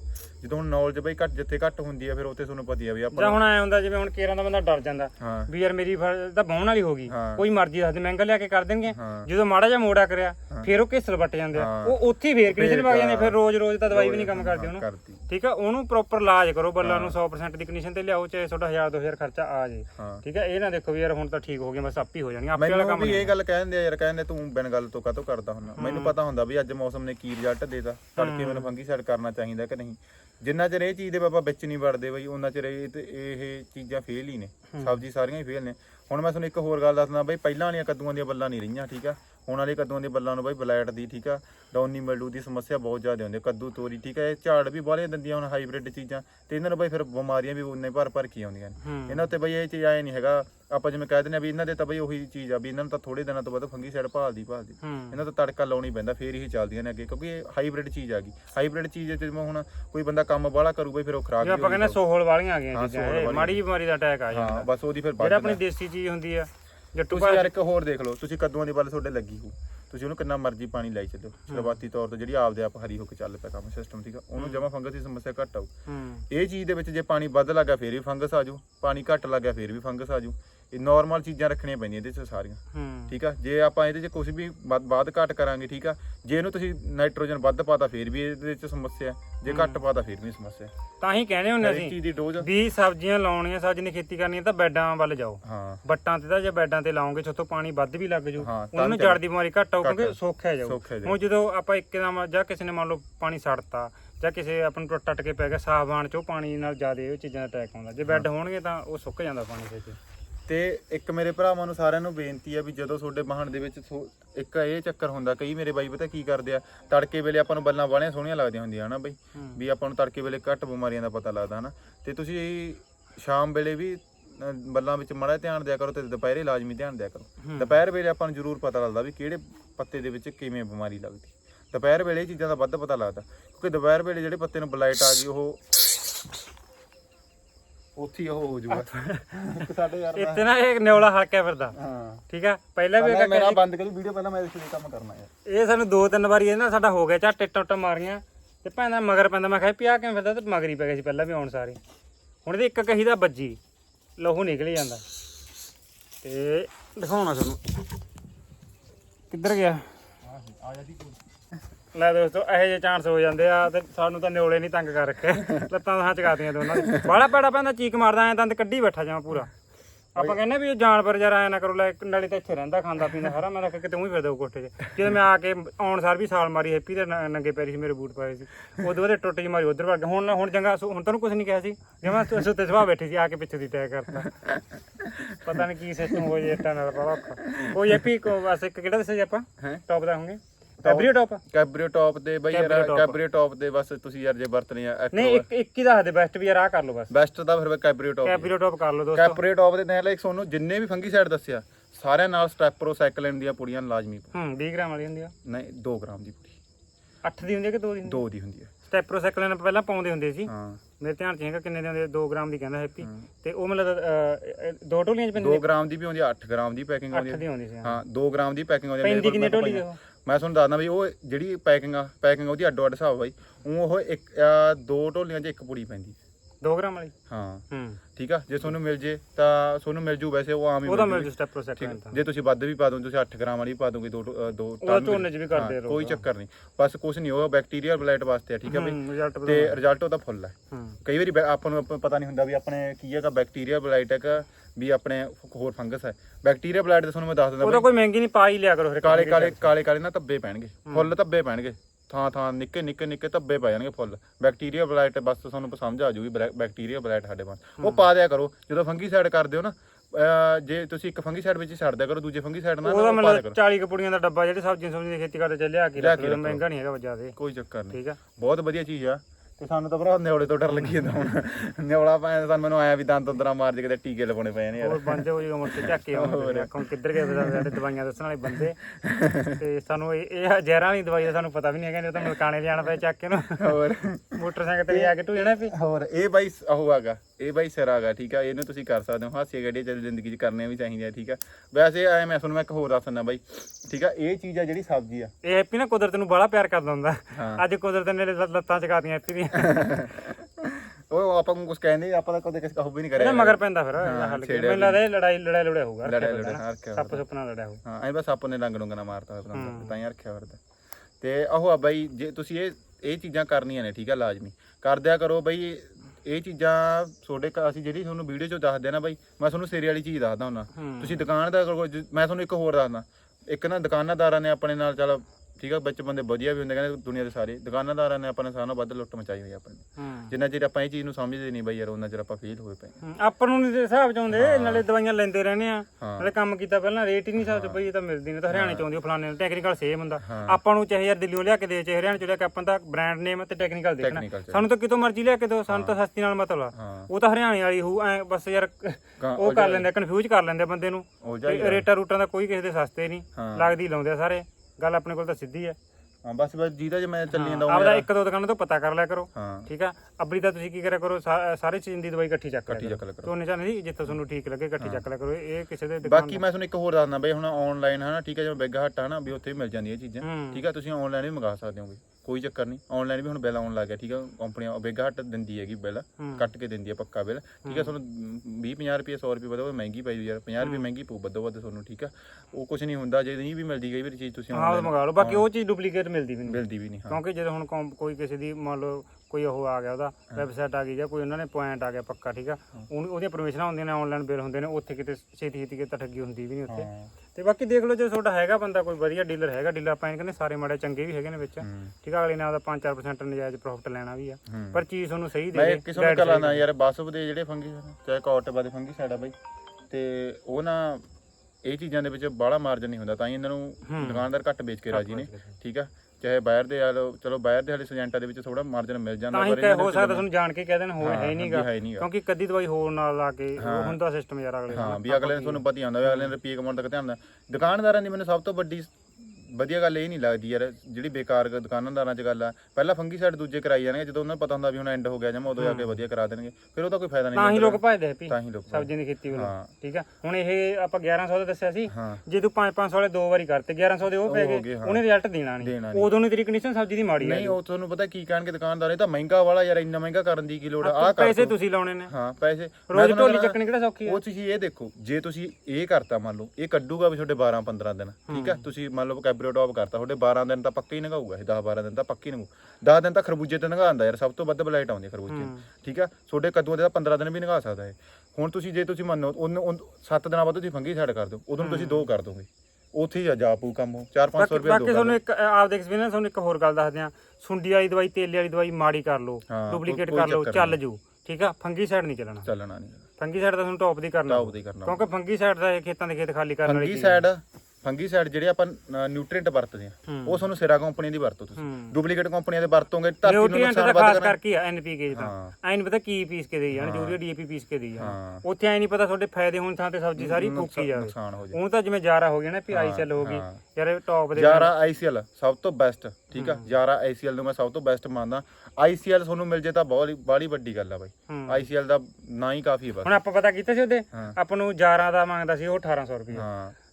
ਜਦੋਂ ਹੁਣ ਨੌਲੇਜ ਬਈ ਘੱਟ ਜਿੱਥੇ ਘੱਟ ਹੁੰਦੀ ਆ ਫਿਰ ਉੱਥੇ ਤੁਹਾਨੂੰ ਪਤਾ ਹੀ ਆ ਵੀ ਜਾਂ ਆਪਾਂ ਹੁਣ ਐ ਹੁੰਦਾ ਜਿਵੇਂ ਹੁਣ ਕੇਰਾਂ ਦਾ ਬੰਦਾ ਡਰ ਜਾਂਦਾ ਹਾਂ। ਵੀ ਯਾਰ ਮੇਰੀ ਫਸਲ ਤਾਂ ਬਾਉਣ ਵਾਲੀ ਹੋ ਗਈ। ਹਾਂ। ਕੋਈ ਮਰਜ਼ੀ ਦੱਸ ਦੇ ਮਹਿੰਗਾ ਲਿਆ ਕੇ ਕਰ ਦੇਣਗੇ। ਹਾਂ। ਜਦੋਂ ਮਾੜਾ ਜਿਹਾ ਮੋੜਾ ਕਰਿਆ ਫਿਰ ਉਹ ਕਿਸਲ ਵੱਟ ਜਾਂਦੇ ਆ। ਹਾਂ। ਉਹ ਉੱਥੇ ਹੀ ਫੇਰ ਕ੍ਰਿਸ਼ਨ ਵਗ ਜਾਂਦੇ ਫਿਰ। ਰੋਜ਼ ਰੋਜ਼ ਤਾਂ ਦਵਾਈ ਵੀ ਨਹੀਂ ਕੰਮ ਕਰਦੀ ਉਹਨੂੰ। ਕਰਦੀ। ਠੀਕ ਆ ਉਹਨੂੰ ਪ੍ਰੋਪਰ ਇਲਾਜ ਕਰੋ ਬੱਲਾ ਨੂੰ 100% ਦੀ ਕੰਡੀਸ਼ਨ ਤੇ ਲਿਆਓ ਚਾਹੇ ਤੁਹਾਡਾ 1000 2000 ਖਰਚਾ ਆ ਜੇ। ਹਾਂ। ਠੀਕ ਆ ਇਹ ਨਾ ਦੇਖੋ ਵੀ ਯਾਰ ਹੁਣ ਤਾਂ ਠੀਕ ਹੋ ਗਿਆ ਬਸ ਆਪੇ ਹੀ ਹੋ ਜਾਣਗੇ ਆਪੇ ਵਾਲਾ ਮੈਨੂੰ ਕੰਮ ਵੀ ਨਹੀਂ ਇਹ ਗੱਲ ਕਹਿੰਦੇ ਆ ਯਾਰ ਕਹਿੰਦੇ ਤੂੰ ਬਿਨ ਗੱਲ ਤੋਂ ਕਾਤੋਂ ਕਰਦਾ ਹੁੰਦਾ? ਮੈਨੂੰ ਪਤਾ ਹੁੰਦਾ ਵੀ ਅੱਜ ਮੌਸਮ ਨੇ ਕੀ ਰਿਜ਼ਲਟ ਦੇਤਾ ਤੜਕੇ ਮੈਨੂੰ ਫੰਗੀਸਾਈਡ ਕਰਨਾ ਚਾਹੀਦਾ ਕਿ ਨਹੀਂ। ਜਿੰਨਾ ਚਿਰ ਇਹ ਚੀਜ਼ ਦੇ ਬਾਬਾ ਵਿੱਚ ਨਹੀਂ ਵੜਦੇ ਬਈ ਉਹਨਾਂ ਚਿਰ ਇਹ ਤੇ ਇਹ ਚੀਜ਼ਾਂ ਫੇਲ ਹੀ ਨੇ। ਸਬਜ਼ੀ ਸਾਰੀਆਂ ਹੀ ਫੇਲ ਨੇ। ਹੁਣ ਮੈਂ ਤੁਹਾਨੂੰ ਇੱਕ ਹੋਰ ਗੱਲ ਦੱਸਦਾ ਬਈ ਪਹਿਲਾਂ ਵਾਲੀਆਂ ਕੱਦੂਆਂ ਦੀਆਂ ਬੱਲਾਂ ਨਹੀਂ ਰਹੀਆਂ ਠੀਕ ਆ? ਹੁਣ ਵਾਲੀ ਕੱਦੂਆਂ ਦੀਆਂ ਬੱਲਾਂ ਨੂੰ ਬਈ ਬਲੈਟ ਦੀ ਠੀਕ ਆ? ਡਾਉਨੀ ਮਿਲਡੂ ਦੀ ਸਮੱਸਿਆ ਬਹੁਤ ਜ਼ਿਆਦਾ ਹੁੰਦੀ ਆ। ਕੱਦੂ ਤੋਰੀ ਠੀਕ ਆ? ਇਹ ਝਾੜ ਵੀ ਬਾਹਲੀਆਂ ਦਿੰਦੀਆਂ ਹੁਣ ਹਾਈਬ੍ਰਿਡ ਚੀਜ਼ਾਂ ਤੇ ਇਹਨਾਂ ਨੂੰ ਬਈ ਫਿਰ ਬਿਮਾਰੀਆਂ ਵੀ ਉਨੇ ਭਰ ਭਰ ਕੇ ਆਉਂਦੀਆਂ ਨੇ। ਹੂੰ। ਇਹਨਾਂ ਉੱਤੇ ਬਈ ਇਹ ਚੀਜ਼ ਆਏ ਨਹੀਂ ਹੈਗਾ ਆਪਾਂ ਜਿਵੇਂ ਕਹਿ ਦਿੰਦੇ ਆ ਵੀ ਇਹਨਾਂ ਦੇ ਤਾਂ ਬਈ ਉਹੀ ਚੀਜ਼ ਆ ਵੀ ਇਹਨਾਂ ਨੂੰ ਤਾਂ ਥੋੜੇ ਦਿਨਾਂ ਤੋਂ ਬਾਅਦ ਫੰਗੀਸਾਈਡ ਭਾਲਦੀ ਭਾਲਦੀ। ਹੂੰ। ਇਹਨਾਂ ਤੋਂ ਤੜਕਾ ਲਾਉਣੀ ਪੈਂਦਾ ਫੇਰ ਹੀ ਚੱਲਦੀਆਂ ਨੇ ਅੱਗੇ ਕਿਉਂਕਿ ਇਹ ਹਾਈਬ੍ਰਿਡ ਚੀਜ਼ ਆ ਗਈ। ਹਾਈਬ੍ਰਿਡ ਚੀਜ਼ ਜਿਵੇਂ ਹੁਣ ਕੋਈ ਬੰਦਾ ਕੰਮ ਬਾਹਲਾ ਕਰੂ ਬਈ ਫਿਰ ਉਹ ਖਰਾਬ ਆਪਾਂ ਕਹਿੰਦੇ ਸੋਹਲ ਵਾਲੀਆਂ ਆ ਗਈਆਂ ਹਾਂ, ਚੀਜ਼ਾਂ। ਮਾੜੀ ਬਿਮਾਰੀ ਦਾ ਅਟੈਕ ਆ ਜਾਂਦਾ। ਹਾਂ ਬਸ ਉਹਦੀ ਫਿਰ ਜਿਹੜਾ ਆਪਣੀ ਦੇਸੀ ਚੀਜ਼ ਹੁੰਦੀ ਆ। ਜੱਟੂ ਤੁਸੀਂ ਯਾਰ ਇੱਕ ਹੋਰ ਦੇਖ ਲਓ ਤੁਸੀਂ ਕੱਦੂਆਂ ਦੀ ਬੱਲ ਤੁਹਾਡੇ ਲੱਗੀ ਹੋ ਤੁਸੀਂ ਉਹਨੂੰ ਕਿੰਨਾ ਮਰਜ਼ੀ ਪਾਣੀ ਲਾਈ ਚੱਲੋ ਸ਼ੁਰੂਆਤੀ ਤੌਰ ਤੇ ਜਿਹੜੀ ਆਪਦੇ ਆਪ ਹਰੀ ਹੋ ਕੇ ਚੱਲ ਪਿਆ ਕੰਮ ਸਿਸਟਮ ਠੀਕ ਆ ਉਹਨੂੰ ਜਮਾ ਫੰਗਸ ਦੀ ਸਮੱਸਿਆ ਘੱਟ ਹੂੰ। ਇਹ ਚੀਜ਼ ਦੇ ਵਿੱਚ ਜੇ ਪਾਣੀ ਵੱਧ ਲੱਗਾ ਫੇਰ ਵੀ ਫੰਗਸ ਆਜੂ ਪਾਣੀ ਘੱਟ ਲੱਗਾ ਫੇਰ ਵੀ ਫੰਗਸ ਆਜੂ ਇਹ ਨਾਰਮਲ ਚੀਜ਼ਾਂ ਰੱਖਣੀਆਂ ਪੈਂਦੀਆਂ ਇਹਦੇ ਚ ਸਾਰੀਆਂ। ਹੂੰ। ਠੀਕ ਆ? ਜੇ ਆਪਾਂ ਇਹਦੇ 'ਚ ਕੁਝ ਵੀ ਵੱਧ ਵੱਧ ਘੱਟ ਕਰਾਂਗੇ ਠੀਕ ਆ? ਜੇ ਇਹਨੂੰ ਤੁਸੀਂ ਨਾਈਟ੍ਰੋਜਨ ਵੱਧ ਪਾਤਾ ਫੇਰ ਵੀ ਇਹਦੇ 'ਚ ਸਮੱਸਿਆ ਹੈ। ਜੇ ਘੱਟ ਪਾਤਾ ਫੇਰ ਵੀ ਸਮੱਸਿਆ ਹੈ। ਤਾਂ ਹੀ ਕਹਿੰਦੇ ਹੁੰਦੇ ਹਰ ਇੱਕ ਅਸੀਂ ਚੀਜ਼ ਦੀ ਡੋਜ਼ ਵੀ ਸਬਜ਼ੀਆਂ ਲਾਉਣੀਆਂ ਸਬਜ਼ੀ ਦੀ ਖੇਤੀ ਕਰਨੀ ਹੈ ਤਾਂ ਬੈਡਾਂ ਵੱਲ ਜਾਓ। ਹਾਂ। ਬੱਟਾਂ ਤੇ ਤਾਂ ਜੇ ਬੈਡਾਂ ਤੇ ਲਾਉਂਗੇ ਛੋਤੋਂ ਪਾਣੀ ਵੱਧ ਵੀ ਲੱਗ ਜੂ ਹਾਂ, ਉਹਨਾਂ ਨੂੰ ਜੜ ਦੀ ਬਿਮਾਰੀ ਘੱਟ ਆਊ ਕਿਉਂਕਿ ਘੱਟ। ਸੌਖਾ ਜਾਊ। ਸੌਖਾ ਜਾਊ। ਹੁਣ ਜਦੋਂ ਆਪਾਂ ਇੱਕਦਮ ਜਾਂ ਕਿਸੇ ਨੇ ਮੰਨ ਲਓ ਪਾਣੀ ਛੱਡਤਾ ਜਾਂ ਕਿਸੇ ਆਪਾਂ ਨੂੰ ਟੁੱਟ ਟੱਟ ਕੇ ਪੈ ਗਿਆ ਸਾਹਬਾਨ ਚੋਂ ਪਾਣੀ ਨਾਲ ਜ਼ਿਆਦਾ ਇਹ ਚੀਜ਼ਾਂ ਦਾ ਅਟੈਕ ਆਉਂਦਾ। ਜੇ ਬੈੱਡ ਹੋਣਗੇ ਤਾਂ ਉਹ ਸੁੱਕ ਜਾਂਦਾ ਪਾਣੀ ਦੇ ਵਿੱਚ। ਤੇ ਇੱਕ ਮੇਰੇ ਭਰਾਵਾਂ ਨੂੰ ਸਾਰਿਆਂ ਨੂੰ ਬੇਨਤੀ ਆ ਵੀ ਜਦੋਂ ਤੁਹਾਡੇ ਵਾਹਣ ਦੇ ਵਿੱਚ ਥੋ- ਇੱਕ ਇਹ ਚੱਕਰ ਹੁੰਦਾ ਕਈ ਮੇਰੇ ਬਾਈ ਪਤਾ ਕੀ ਕਰਦੇ ਆ ਤੜਕੇ ਵੇਲੇ ਆਪਾਂ ਨੂੰ ਬੱਲਾਂ ਬਾਹਲੀਆਂ ਸੋਹਣੀਆਂ ਲੱਗਦੀਆਂ ਹੁੰਦੀਆਂ ਹਨਾ ਬਈ। ਵੀ ਆਪਾਂ ਨੂੰ ਤੜਕੇ ਵੇਲੇ ਘੱਟ ਬਿਮਾਰੀਆਂ ਦਾ ਪਤਾ ਲੱਗਦਾ ਹਨਾ ਤੇ ਤੁਸੀਂ ਸ਼ਾਮ ਵੇਲੇ ਵੀ ਅ, ਬੱਲਾਂ ਵਿੱਚ ਮੜਾ ਧਿਆਨ ਦਿਆ ਕਰੋ ਤੇ ਦੁਪਹਿਰੇ ਲਾਜ਼ਮੀ ਧਿਆਨ ਦਿਆ ਕਰੋ। ਦੁਪਹਿਰ ਵੇਲੇ ਆਪਾਂ ਨੂੰ ਜ਼ਰੂਰ ਪਤਾ ਲੱਗਦਾ ਵੀ ਕਿਹੜੇ ਪੱਤੇ ਦੇ ਵਿੱਚ ਕਿਵੇਂ ਬਿਮਾਰੀ ਲੱਗਦੀ ਦੁਪਹਿਰ ਵੇਲੇ ਇਹ ਚੀਜ਼ਾਂ ਦਾ ਵੱਧ ਪਤਾ ਲੱਗਦਾ ਕਿਉਂਕਿ ਦੁਪਹਿਰ ਵੇਲੇ ਜਿਹੜੇ ਪੱਤੇ ਨੂੰ ਬਲਾਈਟ ਆ ਗਈ ਉਹ ਉੱਥੇ ਹੀ ਉਹ ਹੋ ਜਾਊਗਾ। ਇੱਕ ਸਾਡੇ ਯਾਰ ਇੱਥੇ ਨਾ ਇਹ ਨਿਉਲਾ ਹਲਕਾ ਫਿਰਦਾ। ਹਾਂ। ਠੀਕ ਆ? ਪਹਿਲਾਂ ਵੀ ਇਹ ਮੇਰਾ ਬੰਦ ਕਰੀ ਵੀਡੀਓ ਪਹਿਲਾਂ ਮੈਂ ਇਸ ਲਈ ਕੰਮ ਕਰਨਾ ਯਾਰ। ਇਹ ਸਾਨੂੰ ਦੋ ਤਿੰਨ ਵਾਰੀ ਇਹ ਨਾ ਸਾਡਾ ਹੋ ਗਿਆ ਝੱਟ ਟੁੱਟ ਮਾਰੀਆਂ। ਤੇ ਭੈਣ ਦਾ ਮਗਰ ਪੈਂਦਾ ਮੈਂ ਕਿਹਾ ਪਿਆ ਕਿਵੇਂ ਫਿਰਦਾ ਤੇ ਮਗਰ ਹੀ ਪੈ ਗਿਆ ਸੀ ਪਹਿਲਾਂ ਵੀ ਆਉਣ ਸਾਰੇ ਹੁਣ ਇਹਦੇ ਇੱਕ ਕਹੀ ਦਾ ਵੱਜੀ। ਲਹੂ ਨਿਕਲ ਹੀ ਜਾਂਦਾ। ਤੇ ਦਿਖਾਉਣਾ ਤੁਹਾਨੂੰ। ਕਿੱਧਰ ਗਿਆ? ਆ ਜਾ ਦੀ ਲੈ ਦੋਸਤੋ ਇਹੋ ਜਿਹੇ ਚਾਂਸ ਹੋ ਜਾਂਦੇ ਆ ਤੇ ਸਾਨੂੰ ਤਾਂ ਨਿਓਲੇ ਨਹੀਂ ਤੰਗ ਕਰ ਰੱਖੇ। ਲੱਤਾਂ ਤਾਂ ਚਕਾਤੀਆਂ ਦੋਨਾਂ ਦੀ। ਬਾਹਲਾ ਪੈੜਾ ਪੈਂਦਾ ਚੀਕ ਮਾਰਦਾ ਐ ਦੰਦ ਕੱਢੀ ਬੈਠਾ ਜਾਵਾਂ ਪੂਰਾ। ਆਪਾਂ ਕਹਿੰਦੇ ਵੀ ਇਹ ਜਾਨਵਰ ਜਰਾ ਐ ਨਾ ਕਰੋ ਲੈ ਨਾਲੇ ਤਾਂ ਇੱਥੇ ਰਹਿੰਦਾ ਖਾਂਦਾ ਪੀਂਦਾ ਸਾਰਾ ਮੈਂ ਤਾਂ ਕਿਤੇ ਉਹੀ ਫਿਰਦਾ ਉਹ ਕੋਠੇ 'ਚ। ਜਦੋਂ ਮੈਂ ਆ ਕੇ ਆਉਣ ਸਾਰ ਵੀ ਸਾਲ ਮਾਰੀ ਹੈਪੀ ਦੇ ਨ- ਨੰਗੇ ਪੈਰੀ ਸੀ ਮੇਰੇ ਬੂਟ ਪਾਏ ਸੀ। ਉਦੋਂ ਉਹਦੇ ਟੁੱਟ ਜੀ ਮਾਰੀ ਉਧਰ ਵੜ ਗਿਆ ਹੁਣ ਹੁਣ ਚੰਗਾ ਸੁ- ਹੁਣ ਤੈਨੂੰ ਕੁਝ ਨਹੀਂ ਕਿਹਾ ਸੀ। ਜਿਵੇਂ ਤੂੰ ਸੁੱਤੇ ਸਵਾ ਬੈਠੀ ਸੀ ਆ ਕੇ ਪਿੱਛੇ ਦੀ ਟੈਗ ਕਰਤਾ। ਪਤਾ ਨਹੀਂ ਕੀ ਸਿਸਟਮ ਹੋ ਜੇ ਇੱਟਾਂ ਨਾਲ ਔਖਾ। ਕੋਈ ਹੈਪੀ ਕੋ ਬਸ ਇੱਕ ਕਿਹੜਾ ਦੱਸਿਆ ਜੀ ਆਪਾਂ? ਹੈਂ? ਟੌਪ ਦਾ ਹੋਣਗੇ ਐਵਰੀ ਟੌਪ ਕੈਬਰੀਓ ਟੌਪ ਦੇ ਬਈ ਯਾਰ ਕੈਬਰੀਓ ਟੌਪ। ਕੈਬਰੀਓ ਟੌਪ ਦੇ ਬਸ ਤੁਸੀਂ ਯਾਰ ਜੇ ਵਰਤਨੇ ਆ ਨਹੀਂ ਇੱਕ ਇੱਕ ਹੀ ਦੱਸ ਦੇ ਬੈਸਟ ਵੀ ਯਾਰ ਆ ਕਰ ਲਓ ਬਸ। ਬੈਸਟ ਦਾ ਫਿਰ ਕੈਬਰੀਓ ਟੌਪ ਕੈਪਰੀਓ ਟੌਪ ਕਰ ਲਓ ਦੋਸਤੋ। ਕੈਬਰੀਓ ਟੌਪ ਦੇ ਨਾਲ ਇੱਕ ਤੁਹਾਨੂੰ ਜਿੰਨੇ ਵੀ ਫੰਗੀਸਾਈਡ ਦੱਸਿਆ ਸਾਰਿਆਂ ਨਾਲ ਸਟੈਪਰੋ ਸਾਈਕਲਿਨ ਦੀਆਂ ਪੁੜੀਆਂ ਲਾਜ਼ਮੀ। ਹੂੰ 20 ਗ੍ਰਾਮ ਵਾਲੀ ਹੁੰਦੀ ਆ ਨਹੀਂ 2 ਗ੍ਰਾਮ ਦੀ ਪੁੜੀ। 8 ਦੀ ਹੁੰਦੀ ਆ ਕਿ 2 ਦੀ ਹੁੰਦੀ 2 ਦੀ ਹੁੰਦੀ ਹੈ ਸਟੈਪਰੋਸਾਈਕਲਿਨ ਪਹਿਲਾਂ ਪਾਉਂਦੇ ਹੁੰਦੇ ਸੀ। ਹਾਂ। ਮੇਰੇ ਧਿਆਨ ਚ ਹੈਗਾ ਕਿੰਨੇ ਦੇ ਹੁੰਦੇ 2 ਗ੍ਰਾਮ ਦੀ ਕਹਿੰਦਾ ਹੈਪੀ ਤੇ ਉਹ ਮਤਲਬ ਦੋ ਟੋਲੀਆਂ ਚ ਪੈਂਦੀ 2 ਗ੍ਰਾਮ ਦੀ ਵੀ ਹੁੰਦੀ ਆ 8 ਗ੍ਰਾਮ ਦੀ ਪੈਕਿੰਗ ਆਉਂਦੀ 8 ਹੈ ਦੀ ਸੀ ਹਾਂ। ਹਾਂ 2 ਗ੍ਰਾਮ ਦੀ ਪੈਕਿੰਗ ਆਉਂਦੀ ਪੈਂਦੀ ਕਿੰਨੇ। ਦੇ ਉਹ? ਮੈਂ ਤੁਹਾਨੂੰ ਦੱਸਦਾ ਵੀ ਉਹ ਜਿਹੜੀ ਪੈਕਿੰਗ ਆ ਪੈਕਿੰਗ ਉਹਦੀ ਅੱਡੋ ਅੱਡ ਹਿਸਾਬ ਬਾਈ ਉਹ ਇੱਕ ਦੋ ਢੋਲੀਆਂ 'ਚ ਇੱਕ ਪੁੜੀ ਪੈਂਦੀ। 2 ਗ੍ਰਾਮ ਵਾਲੀ? ਹਾਂ। ਹੂੰ। ਠੀਕ ਆ? ਜੇ ਤੁਹਾਨੂੰ ਮਿਲ ਜੇ ਤਾਂ ਤੁਹਾਨੂੰ ਮਿਲ ਜੂ ਵੈਸੇ ਉਹ ਆਮ ਹੀ ਉਹਦਾ ਮਿਲ ਜੂ। ਜੂ ਸਟੈਪਰੋਸਾਈਕਲਿਨ ਤਾਂ। ਜੇ ਤੁਸੀਂ ਵੱਧ ਵੀ ਪਾ ਦੋ ਤੁਸੀਂ 8 ਗ੍ਰਾਮ ਵਾਲੀ ਪਾ ਦੋਗੇ ਦੋ ਦੋ ਟਨ ਝੋਨੇ ਚ ਵੀ ਕਰਦੇ ਰਹੋ ਕੋਈ ਚੱਕਰ ਨਹੀਂ। ਬਸ ਕੁਝ ਨਹੀਂ ਉਹ ਬੈਕਟੀਰੀਆ ਬਲੈਟ ਵਾਸਤੇ ਆ ਠੀਕ ਆ ਬਈ ਤੇ ਰਿਜ਼ਲਟ ਉਹਦਾ ਫੁੱਲ ਹੈ। ਕਈ ਵਾਰੀ ਆਪਾਂ ਨੂੰ ਪਤਾ ਨਹੀਂ ਹੁੰਦਾ ਵੀ ਆਪਣੇ ਕੀ ਹੈਗਾ ਬੈਕਟੀਰੀਆ ਬਲਾਈਟ ਹੈਗਾ ਵੀ ਆਪਣੇ ਹੋਰ ਫੰਗਸ ਹੈ। ਬੈਕਟੀਰੀਆ ਬਲਾਈਟ ਦਾ ਤੁਹਾਨੂੰ ਮੈਂ ਦੱਸ ਦਿੰਦਾ ਉਹਦਾ ਕੋਈ ਮਹਿੰਗੀ ਨਹੀਂ ਪਾ ਹੀ ਲਿਆ ਕਰੋ ਫਿਰ ਕਾਲੇ ਕਾਲੇ ਕਾਲੇ ਕਾਲੇ ਨਾ ਧੱਬੇ ਪੈਣਗੇ। ਫੁੱਲ ਧੱਬੇ ਪੈਣਗੇ। ਥਾਂ ਥਾਂ ਨਿੱਕੇ ਨਿੱਕੇ ਨਿੱਕੇ ਧੱਬੇ ਪੈ ਜਾਣਗੇ ਫੁੱਲ। ਬੈਕਟੀਰੀਆ ਬਲਾਈਟ ਬਸ ਤੁਹਾਨੂੰ ਸਮਝ ਆ ਜੂਗੀ ਬੈਕਟੀਰੀਆ ਬਲਾਈਟ ਸਾਡੇ ਪਾਸ ਉਹ ਪਾ ਦਿਆ ਕਰੋ ਜਦੋਂ ਫੰਗੀਸਾਈਡ ਕਰਦੇ ਹੋ ਨਾ ਜੇ ਤੁਸੀਂ ਇੱਕ ਫੰਗੀਸਾਈਡ ਵਿੱਚ ਛੱਡ ਦਿਆ ਕਰੋ ਦੂਜੇ ਫੰਗੀਸਾਈਡ ਨਾਲ ਉਹਦਾ ਮਤਲਬ ਕਰੋ। 40 ਕਪੂੜੀਆਂ ਦਾ ਡੱਬਾ ਜਿਹੜੇ ਸਬਜ਼ੀਆਂ ਸਬਜ਼ੀਆਂ ਦੀ ਖੇਤੀ ਕਰਦੇ ਚੱਲਿਆ ਕੇ ਲਿਆ। ਮਹਿੰਗਾ ਨਹੀਂ ਹੈਗਾ ਜ਼ਿਆਦਾ ਕੋਈ ਚੱਕਰ ਨਹੀਂ। ਠੀਕ ਆ। ਬਹੁਤ ਵਧੀਆ ਚੀਜ਼ ਆ। ਤੇ ਸਾਨੂੰ ਤਾਂ ਭਰਾ ਨਿਉਲੇ ਤੋਂ ਡਰ ਲੱਗੀ ਜਾਂਦਾ ਹੁਣ। ਨਿਉਲਾ ਭਾਵੇਂ ਸਾਨੂੰ ਮੈਨੂੰ ਆਇਆ ਵੀ ਦੰਦ ਅੰਦਰਾਂ ਮਾਰ ਜੇ ਕਿਤੇ ਟੀਕੇ ਲਵਾਉਣੇ ਪਏ ਨੇ ਯਾਰ। ਹੋਰ ਬੰਦੇ ਹੋ ਜੀ ਉਮਰ ਤੇ ਝਾਕੇ ਆਉਂਦੇ ਅੱਖੋਂ ਕਿੱਧਰ ਗਏ ਫਿਰ ਸਾਡੇ ਦਵਾਈਆਂ ਦੱਸਣ ਵਾਲੇ ਬੰਦੇ? ਤੇ ਸਾਨੂੰ ਇਹ ਇਹ ਜ਼ਹਿਰਾਂ ਵਾਲੀ ਦਵਾਈ ਦਾ ਸਾਨੂੰ ਪਤਾ ਵੀ ਨਹੀਂ ਹੈਗਾ ਨਹੀਂ ਤਾਂ ਮਲਕਾਣੇ ਲਿਆਣਾ ਪਏ ਚੱਕ ਕੇ ਨਾ। ਹੋਰ। ਮੋਟਰਸਾਈਕਲ ਤੇ ਲਿਆ ਕੇ ਢੂ ਜਾਣਾ ਵੀ। ਹੋਰ ਇਹ ਬਾਈ ਉਹ ਹੈਗਾ। ਇਹ ਬਾਈ ਸਿਰਾਗਾ ਠੀਕ ਆ? ਇਹਨੂੰ ਤੁਸੀਂ ਕਰ ਸਕਦੇ ਹੋ। ਹਾਸੇ ਗੱਡੀ ਚੱਲ ਜ਼ਿੰਦਗੀ 'ਚ ਕਰਨੀਆਂ ਵੀ ਚਾਹੀਦੀਆਂ ਠੀਕ ਆ? ਵੈਸੇ ਐ ਮੈਂ ਤੁਹਾਨੂੰ ਇੱਕ ਹੋਰ ਦੱਸਣਾ ਬਾਈ ਠੀਕ ਆ? ਇਹ ਚੀਜ਼ ਆ ਜਿਹੜੀ ਸਬਜ਼ੀ ਆ। ਇਹ ਹੈਪੀ ਨਾ ਕੁਦਰਤ ਨੂੰ ਬੜਾ ਪਿਆਰ ਕਰਦਾ ਹੁੰਦਾ। ਅੱਜ ਕੁਦਰਤ ਨੇ ਲੱਤਾਂ ਚਕਾਤੀਆਂ ਹੈਪੀ ਦੀਆਂ। ਉਹ ਆਪਾਂ ਨੂੰ ਕੁਝ ਕਹਿੰਦੇ ਆਪਾਂ ਤਾਂ ਕਦੇ ਕਿਸੇ ਕਹੂ ਵੀ ਨਹੀਂ ਕਰਿਆ ਮਗਰ ਪੈਂਦਾ ਫਿਰ ਹੱਲ ਕੇ। ਮੈਨੂੰ ਲੱਗਦਾ ਲੜਾਈ ਲੜਾਈ ਲੜਿਆ ਹੋਊਗਾ ਰੱਖਿਆ ਲੜਿਆ ਸੱਪ ਸੁੱਪ ਨਾਲ ਲੜਿਆ ਹੋਊ ਹਾਂ ਐ ਬਸ ਆਪਾਂ ਨੇ ਡੰਗ ਡੁੰਗ ਨਾ ਮਾਰਤਾ। ਆਪਣਾ ਤਾਂ ਹੀ ਰੱਖਿਆ ਵਰਦਾ ਤੇ ਉਹ ਆ ਬਾਈ ਜੇ ਤੁਸੀਂ ਇਹ ਇਹ ਚੀਜ਼ਾਂ ਕਰਨੀਆਂ ਨੇ ਠੀਕ ਆ ਲਾਜ਼ਮੀ। ਕਰਦਿਆ ਕਰੋ ਬਾਈ ਇਹ- ਚੀਜ਼ਾਂ ਤੁਹਾਡੇ ਘਰ ਅਸੀਂ ਜਿਹੜੀ ਤੁਹਾਨੂੰ ਵੀਡੀਓ 'ਚ ਦੱਸਦੇ ਨਾ ਬਾਈ ਮੈਂ ਤੁਹਾਨੂੰ ਸਿਰੇ ਵਾਲੀ ਚੀਜ਼ ਦੱਸਦਾ ਹੁੰਦਾ। ਤੁਸੀਂ ਦੁਕਾਨਦਾਰ ਕੋਲ ਮੈਂ ਤੁਹਾਨੂੰ ਇੱਕ ਹੋਰ ਦੱਸਦਾ ਇੱਕ ਨਾ ਦੁਕਾਨਦਾਰਾਂ ਨੇ ਆਪਣੇ ਨਾਲ ਚੱਲ ਠੀਕ ਆ ਵਿੱਚ ਬੰਦੇ ਵਧੀਆ ਵੀ ਹੁੰਦੇ ਕਹਿੰਦੇ ਦੁਨੀਆ ਦੇ ਸਾਰੇ ਦੁਕਾਨਦਾਰਾਂ ਨੇ ਸਾਰਿਆਂ ਨਾਲੋਂ ਵੱਧ ਲੁੱਟ ਮਚਾਈ ਹੋਈ ਆ ਆਪਣੇ ਹੂੰ। ਜਿੰਨਾ ਚਿਰ ਆਪਾਂ ਇਹ ਚੀਜ਼ ਨੂੰ ਸਮਝਦੇ ਨਹੀਂ ਬਾਈ ਯਾਰ ਉਹਨਾਂ ਚਿਰ ਆਪਾਂ ਫੇਲ ਹੋਏ ਪਏ ਹੂੰ, ਆਪਾਂ ਨੂੰ ਨਹੀਂ ਹਿਸਾਬ ਚ ਆਉਂਦੇ ਨਾਲੇ ਦਵਾਈਆਂ ਲੈਂਦੇ ਰਹਿੰਦੇ ਆ। ਨਾਲੇ ਕੰਮ ਕੀਤਾ ਪਹਿਲਾਂ ਰੇਟ ਹੀ ਨਹੀਂ ਹਿਸਾਬ ਚ ਬਈ ਇਹ ਤਾਂ ਮਿਲਦੀ ਨਹੀਂ ਤਾਂ ਹਰਿਆਣੇ ਚ ਆਉਂਦੀ ਉਹ ਫਲਾਣੇ ਟੈਕਨੀਕਲ ਸੇਮ ਹੁੰਦਾ। ਆਪਾਂ ਨੂੰ ਚਾਹੇ ਯਾਰ ਦਿੱਲੀੋਂ ਲਿਆ ਕੇ ਦੇ ਚਾਹੇ ਹਰਿਆਣੇ ਚ ਲਿਆ ਕੇ ਆਪਾਂ ਨੂੰ ਤਾਂ ਬ੍ਰਾਂਡ ਨੇਮ ਤੇ ਟੈਕਨੀਕਲ ਦੇਖਣਾ। Technical। ਸਾਨੂੰ ਤਾਂ ਕਿਤੋਂ ਮਰਜ਼ੀ ਲਿਆ ਕੇ ਦਿਓ ਸਾਨੂੰ ਤਾਂ ਸਸਤੀ ਨਾਲ ਮਤਲਬ ਆ। ਹਾਂ। ਉਹ ਤਾਂ ਹਰਿਆਣੇ ਵਾਲੀ ਹੋਊ ਐ ਬਸ ਯਾਰ ਗਾ- ਉਹ ਕਰ ਲੈਂਦੇ ਕਨਫਿਊਜ਼ ਕਰ ਲੈਂਦੇ ਬੰਦੇ ਨੂੰ। ਉਹ ਜਾ ਤੇ ਰੇਟਾਂ ਰੂਟਾਂ ਦਾ ਕੋਈ ਕਿਸੇ ਦੇ ਸਸਤੇ ਨਹੀਂ ਹਾਂ। ਲੱਗਦੀ ਲਾਉਂਦੇ ਆ ਸਾਰੇ। ਗੱਲ ਆਪਣੇ ਕੋਲ ਤਾਂ ਸਿੱਧੀ ਹੈ। ਹਾਂ ਬਸ ਬਸ ਜਿਹਦਾ ਜੇ ਮੈਂ ਚੱਲੀ ਜਾਂਦਾ ਉਹ ਆਪਦਾ ਇੱਕ ਦੋ ਦੁਕਾਨਾਂ ਤੋਂ ਪਤਾ ਕਰ ਲਿਆ ਕਰੋ। ਹਾਂ। ਠੀਕ ਆ? ਅਬਰੀ ਤਾਂ ਤੁਸੀਂ ਕੀ ਕਰਿਆ ਕਰੋ ਸਾਰੇ ਚੀਜ਼ ਦੀ ਦਵਾਈ ਇਕੱਠੀ ਚੱਕ ਲਿਆ ਕਰੋ। ਦੋਨੇ ਚਾਹ ਨਹੀਂ ਜਿੱਥੇ ਤੁਹਾਨੂੰ ਠੀਕ ਲੱਗੇ ਇਕੱਠੀ ਚੱਕ ਲਿਆ ਕਰੋ। ਇਹ ਕਿਸੇ ਦੇ ਦੁਕਾਨ ਬਾਕੀ ਮੈਂ ਤੁਹਾਨੂੰ ਇੱਕ ਹੋਰ ਦੱਸਦਾ ਬਈ ਹੁਣ ਆਨਲਾਈਨ ਹਨਾ ਠੀਕ ਹੈ ਜਿਵੇਂ ਬਿੱਗ ਹੱਟ ਹਨਾ ਵੀ ਉੱਥੇ ਵੀ ਮਿਲ ਜਾਂਦੀਆਂ ਇਹ ਚੀਜ਼ਾਂ। ਹੂੰ। ਠੀਕ ਹੈ ਤੁਸੀਂ ਆਨਲਾਈਨ ਵੀ ਮੰਗਾ ਸਕਦੇ ਹੋਗੇ। ਕੋਈ ਚੱਕਰ ਨਹੀਂ। ਆਨਲਾਈਨ ਵੀ ਹੁਣ ਬਿੱਲ ਆਉਣ ਲੱਗ ਗਿਆ ਠੀਕ ਹੈ ਕੰਪਨੀ ਬਿੱਗ ਹੱਟ ਦਿੰਦੀ ਹੈਗੀ ਬਿੱਲ। ਕੱਟ ਕੇ ਦਿੰਦੀ ਹੈ ਪੱਕਾ ਬਿੱਲ ਠੀਕ ਹੈ। ਤੁਹਾਨੂੰ 20 50 ਰੁਪਏ 100 ਰੁਪਏ ਵਧੋ ਮਹਿੰਗੀ ਪਈ ਯਾਰ 50 ਰੁਪਏ ਮਹਿੰਗੀ ਪਊ ਵੱਧੋ ਵੱਧ ਤੁਹਾਨੂੰ ਠੀਕ ਆ? ਉਹ ਕੁਝ ਨਹੀਂ ਹੁੰਦਾ ਜੇ ਨਹੀਂ ਵੀ ਮਿਲਦੀ ਕਈ ਵਾਰ ਚੀਜ਼ ਤੁਸੀਂ ਹਾਂ ਮੰਗਾ ਲਓ। ਬਾਕੀ ਉਹ ਚੀਜ਼ ਡੁਪਲੀਕੇਟ ਮਿਲਦੀ ਵੀ ਨਹੀਂ। ਮਿਲਦੀ ਵੀ ਨਹੀਂ ਹਾਂ। ਕਿਉਂਕਿ ਜਦੋਂ ਹੁਣ ਕੋਈ ਕਿਸੇ ਦੀ ਮੰਨ ਲਓ ਕੋਈ ਉਹ ਆ ਗਿਆ ਉਹਦਾ ਵੈਬਸਾਈਟ ਆ ਗਈ ਜਾਂ ਕੋਈ ਉਹਨਾਂ ਨੇ ਪੁਆਇੰਟ ਆ ਗਿਆ ਪੱਕਾ ਠੀਕ ਆ? ਉਹਦੀਆਂ ਪਰਮਿਸ਼ਨਾਂ ਹੁੰਦੀਆਂ ਨੇ ਆਨਲਾਈਨ ਬਿੱਲ ਹੁੰਦੇ ਨੇ ਉੱਥੇ ਕਿਤੇ ਛੇਤੀ ਛੇਤੀ ਕਿਤੇ ਠੱਗੀ ਹੁੰਦੀ ਵੀ ਨਹੀਂ ਉੱਥੇ। ਤੇ ਬਾਕੀ ਦੇਖ ਲਓ ਜੇ ਤੁਹਾਡਾ ਹੈਗਾ ਬੰਦਾ ਕੋਈ ਵਧੀਆ ਡੀਲਰ ਹੈਗਾ ਡੀਲਰ ਆਪਾਂ ਕਹਿੰਦੇ ਸਾਰੇ ਮਾੜੇ ਚੰਗੇ ਵੀ ਹੈਗੇ ਨੇ ਵਿੱਚ। ਠੀਕ ਆ ਅਗਲੇ ਨਾਲ ਦਾ 5-4% ਨਜਾਇਜ਼ ਪ੍ਰੋਫਿਟ ਲੈਣਾ ਵੀ ਆ। ਪਰ ਚੀਜ਼ ਤੁਹਾਨੂੰ ਸਹੀ ਦੇ ਮੈਂ ਦੇ ਇੱਕ ਕਿਸਮ ਕਰ ਲਾਣਾ ਯਾਰ ਬਸਬ ਦੇ ਜਿਹੜੇ ਫੰਗੀ ਚਾਹੇ ਕਾਟਬਾ ਦੇ ਫੰਗੀ ਸਾਡਾ ਬਾਈ। ਤੇ ਉਹ ਨਾ ਇਹ ਚੀਜ਼ਾਂ ਦੇ ਵਿੱਚ ਬਾਹਲਾ ਮਾਰਜਨ ਨਹੀਂ ਹੁੰਦਾ ਤਾਂ ਹੀ ਇਹਨਾਂ ਨੂੰ ਦੁਕਾਨਦਾਰ ਘੱਟ ਵੇਚ ਕੇ ਰਾਜੀ ਨੇ ਠੀਕ ਆ? ਚਾਹੇ ਬਾਹਰ ਦੇ ਆ ਲਓ ਚਲੋ ਬਾਹਰ ਦੇ ਹਾਲੇ ਸਜੈਂਟਾ ਦੇ ਵਿੱਚ ਥੋੜਾ ਮਾਰਜਨ ਮਿਲ ਜਾਂਦਾ ਤਾਂ ਹੀ ਕਹਿ ਹੋ ਸਕਦਾ ਤੁਹਾਨੂੰ ਜਾਣ ਕੇ ਕਹਿ ਦੇਣ ਹੋ ਹੈ ਨਹੀਂਗਾ ਹੈ। ਕਿਉਂਕਿ ਕਦੀ ਦਵਾਈ ਹੋਰ ਨਾਲ ਲਾ ਕੇ ਉਹ ਹੁੰਦਾ ਸਿਸਟਮ ਯਾਰ ਅਗਲੇ ਦਾ ਹਾਂ ਵੀ ਅਗਲੇ ਨੂੰ ਤੁਹਾਨੂੰ ਪਤਾ ਹੀ ਆਉਂਦਾ ਵੀ ਅਗਲੇ ਨੇ ਰੁਪਏ ਕਮਾਉਣ ਤੱਕ ਧਿਆਨ ਦਾ ਦੁਕਾਨਦਾਰਾਂ ਦੀ ਮੈਨੂੰ ਸਭ ਤੋਂ ਵੱਡੀ ਵਧੀਆ ਗੱਲ ਇਹ ਨਹੀਂ ਲੱਗਦੀ ਯਾਰ ਜਿਹੜੀ ਬੇਕਾਰ ਦੁਕਾਨਦਾਰਾਂ 'ਚ ਗੱਲ ਆ। ਪਹਿਲਾਂ ਫੰਗੀ ਸਾਈਡ ਦੂਜੇ ਕਰਾਈ ਜਾਣਗੇ ਜਦੋਂ ਉਹਨਾਂ ਨੂੰ ਪਤਾ ਹੁੰਦਾ ਵੀ ਹੁਣ ਐਂਡ ਹੋ ਗਿਆ ਜਾਂ ਉਦੋਂ ਜਾ ਕੇ ਵਧੀਆ ਕਰਾ ਦੇਣਗੇ ਫਿਰ ਉਹਦਾ ਕੋਈ ਫਾਇਦਾ ਨਹੀਂ ਤਾਂ ਹੀ ਲੋਕ ਭਜਦੇ ਹੈਪੀ ਤਾਂ ਹੀ ਲੋਕ ਸਬਜ਼ੀ ਦੀ ਖੇਤੀ ਵੱਲੋਂ। ਠੀਕ ਆ? ਹੁਣ ਇਹ ਆਪਾਂ 1100 ਦਾ ਦੱਸਿਆ ਸੀ ਜੇ ਤੂੰ 5-500 ਵਾਲੇ ਦੋ ਵਾਰੀ ਕਰਤੇ 1100 ਦੇ ਉਹ ਪੈ ਗਏ। ਉਹਨੇ ਰਿਜ਼ਲਟ ਦੇਣਾ ਨਹੀਂ। ਉਦੋਂ ਨਹੀਂ ਤੇਰੀ ਕੰਡੀਸ਼ਨ ਸਬਜ਼ੀ ਦੀ ਮਾੜੀ ਆ ਨਹੀਂ ਉਹ ਤੁਹਾਨੂੰ ਪਤਾ ਕੀ ਕਹਿਣਗੇ ਦੁਕਾਨਦਾਰ ਇਹ ਤਾਂ ਮਹਿੰਗਾ ਵਾਲਾ ਯਾਰ ਇੰਨਾ ਮਹਿੰਗਾ ਕਰਨ ਦੀ ਕੀ ਲੋੜ ਆ? ਕਰ ਪੈਸੇ। ਤੁਸੀਂ ਲਾਉਣੇ ਨੇ। ਹਾਂ ਪੈਸੇ। ਰੋਜ਼ ਢੋਲੀ ਚੱਕਣੀ ਕਿਹੜਾ ਸੌਖੀ ਆ? ਉਹ ਤੁਸੀਂ ਇਹ ਦੇਖੋ ਜੇ ਤੁਸੀਂ ਇਹ ਕਰਤਾ ਮੰਨ ਲਓ ਇਹ ਕੱਢੂਗਾ ਵੀ ਤੁਹਾਡੇ 12 15 ਦਿਨ ਠੀਕ ਆ? ਤੁਸੀਂ ਮੰਨ ਲਓ ਵੋਕੈਬਲਰੀ ਟੌਪ ਕਰਤਾ। ਤੁਹਾਡੇ 12 ਦਿਨ ਤਾਂ ਪੱਕਾ ਹੀ ਨਗਾਊਗਾ ਇਹ 10 12 ਦਿਨ ਤਾਂ ਪੱਕੀ ਨਗੂ। 10 ਦਿਨ ਤਾਂ ਖਰਬੂਜੇ ਤੇ ਨਗਾਉਂਦਾ ਯਾਰ ਸਭ ਤੋਂ ਵੱਧ ਬਲਾਈਟ ਆਉਂਦੀ ਖਰਬੂਜੇ ਠੀਕ ਆ? ਤੁਹਾਡੇ ਕੱਦੂਆਂ ਦੇ ਤਾਂ 15 ਦਿਨ ਵੀ ਨਗਾ ਸਕਦਾ ਹੈ ਹੁਣ ਤੁਸੀਂ ਜੇ ਤੁਸੀਂ ਮੰਨੋ ਉਹਨੂੰ 7 ਦਿਨਾਂ ਬਾਅਦ ਤੁਸੀਂ ਫੰਗੀ ਸਾਈਡ ਕਰ ਦਿਓ ਉਦੋਂ ਤੁਸੀਂ ਦੋ ਕਰ ਦੋਗੇ। ਉੱਥੇ ਆ ਜਾ ਪੂ ਕੰਮ 4-500 ਬਾਕੀ ਰੁਪਏ ਬਾਕੀ ਦੋ ਤੁਹਾਨੂੰ ਇੱਕ ਆਪਦੇ ਐਕਸਪੀਰੀਅੰਸ ਤੁਹਾਨੂੰ ਇੱਕ ਹੋਰ ਗੱਲ ਦੱਸਦੇ ਆ ਸੁੰਡੀ ਵਾਲੀ ਦਵਾਈ ਤੇਲੇ ਵਾਲੀ ਦਵਾਈ ਮਾੜੀ ਕਰ ਲਓ ਡੁਪਲੀਕੇਟ ਕਰ ਲਓ ਚੱਲ ਜੂ। ਠੀਕ ਆ? ਫੰਗੀ ਸਾਈਡ ਨਹੀਂ ਚੱਲਣਾ। ਚੱਲਣਾ ਨਹੀਂ। ਫੰਗੀ ਸਾਈਡ ਤਾਂ ਤੁਹਾਨੂੰ ਟੌਪ ਦੀ ਕਰਨਾ ਟੌਪ ਦੀ ਕਰਨਾ ਕਿਉਂਕਿ ਫੰਗੀ ਸਾਈਡ ਦਾ ਇਹ ਖੇਤਾਂ ਦੇ ਖੇਤ ਖਾਲੀ ਕਰਨ ਵਾਲੀ ਫੰਗੀ ਸਾਈਡ ਫੰਗੀ ਸਾਈਡ ਜਿਹੜੇ ਆਪਾਂ ਨਿਊਟ੍ਰੀਐਂਟ ਵਰਤਦੇ ਆ। ਉਹ ਤੁਹਾਨੂੰ ਸਿਰਾ ਕੰਪਨੀ ਦੀ ਵਰਤੋ ਤੁਸੀਂ। ਡੁਪਲੀਕੇਟ ਕੰਪਨੀਆਂ ਦੇ ਵਰਤੋਗੇ ਧਰਤੀ ਨੂੰ ਨੁਕਸਾਨ ਵੱਧ ਕਰਨਾ ਕਰਕੇ ਆ ਐਨਪੀਕੇ ਤਾਂ। ਐ ਨਹੀਂ ਪਤਾ ਕੀ ਪੀਸ ਕੇ ਦੇਈ ਜਾਣ ਯੂਰੀਆ ਡੀਏਪੀ ਪੀਸ ਕੇ ਦੇਈ ਜਾਣ। ਉੱਥੇ ਐ ਨਹੀਂ ਪਤਾ ਤੁਹਾਡੇ ਫਾਇਦੇ ਹੋਣ ਥਾਂ ਤੇ ਸਬਜ਼ੀ ਸਾਰੀ ਫੂਕੀ ਜਾਵੇ। ਨੁਕਸਾਨ ਹੋ ਜਾਏ। ਉਹ ਤਾਂ ਜਿਵੇਂ ਜਾਰਾ ਹੋ ਗਿਆ ਨਾ ਵੀ ਆਈਸੈਲ ਹੋ ਗਈ। ਯਾਰ ਟੌਪ ਦੇ ਯਾਰਾ ਆਈਸੀਐਲ ਸਭ ਤੋਂ ਬੈਸਟ ਠੀਕ ਆ? ਯਾਰਾ ਆਈਸੀਐਲ ਨੂੰ ਮੈਂ ਸਭ ਤੋਂ ਬੈਸਟ ਮੰਨਦਾ। ਆਈਸੀਐਲ ਤੁਹਾਨੂੰ ਮਿਲ ਜੇ ਤਾਂ ਬਹੁਤ ਬਾਲੀ ਵੱਡੀ ਗੱਲ ਆ ਬਾਈ। ਆਈਸੀਐਲ ਦਾ ਨਾਂ ਹੀ ਕਾਫੀ ਹੈ ਬਸ। ਹੁਣ ਆਪਾਂ ਪਤਾ ਕੀਤਾ ਸੀ ਉਹਦੇ। ਆਪਾਂ ਨੂੰ ਜਾਰਾ ਦਾ ਮੰਗਦਾ ਸੀ ਉਹ 1800 ਰੁਪਏ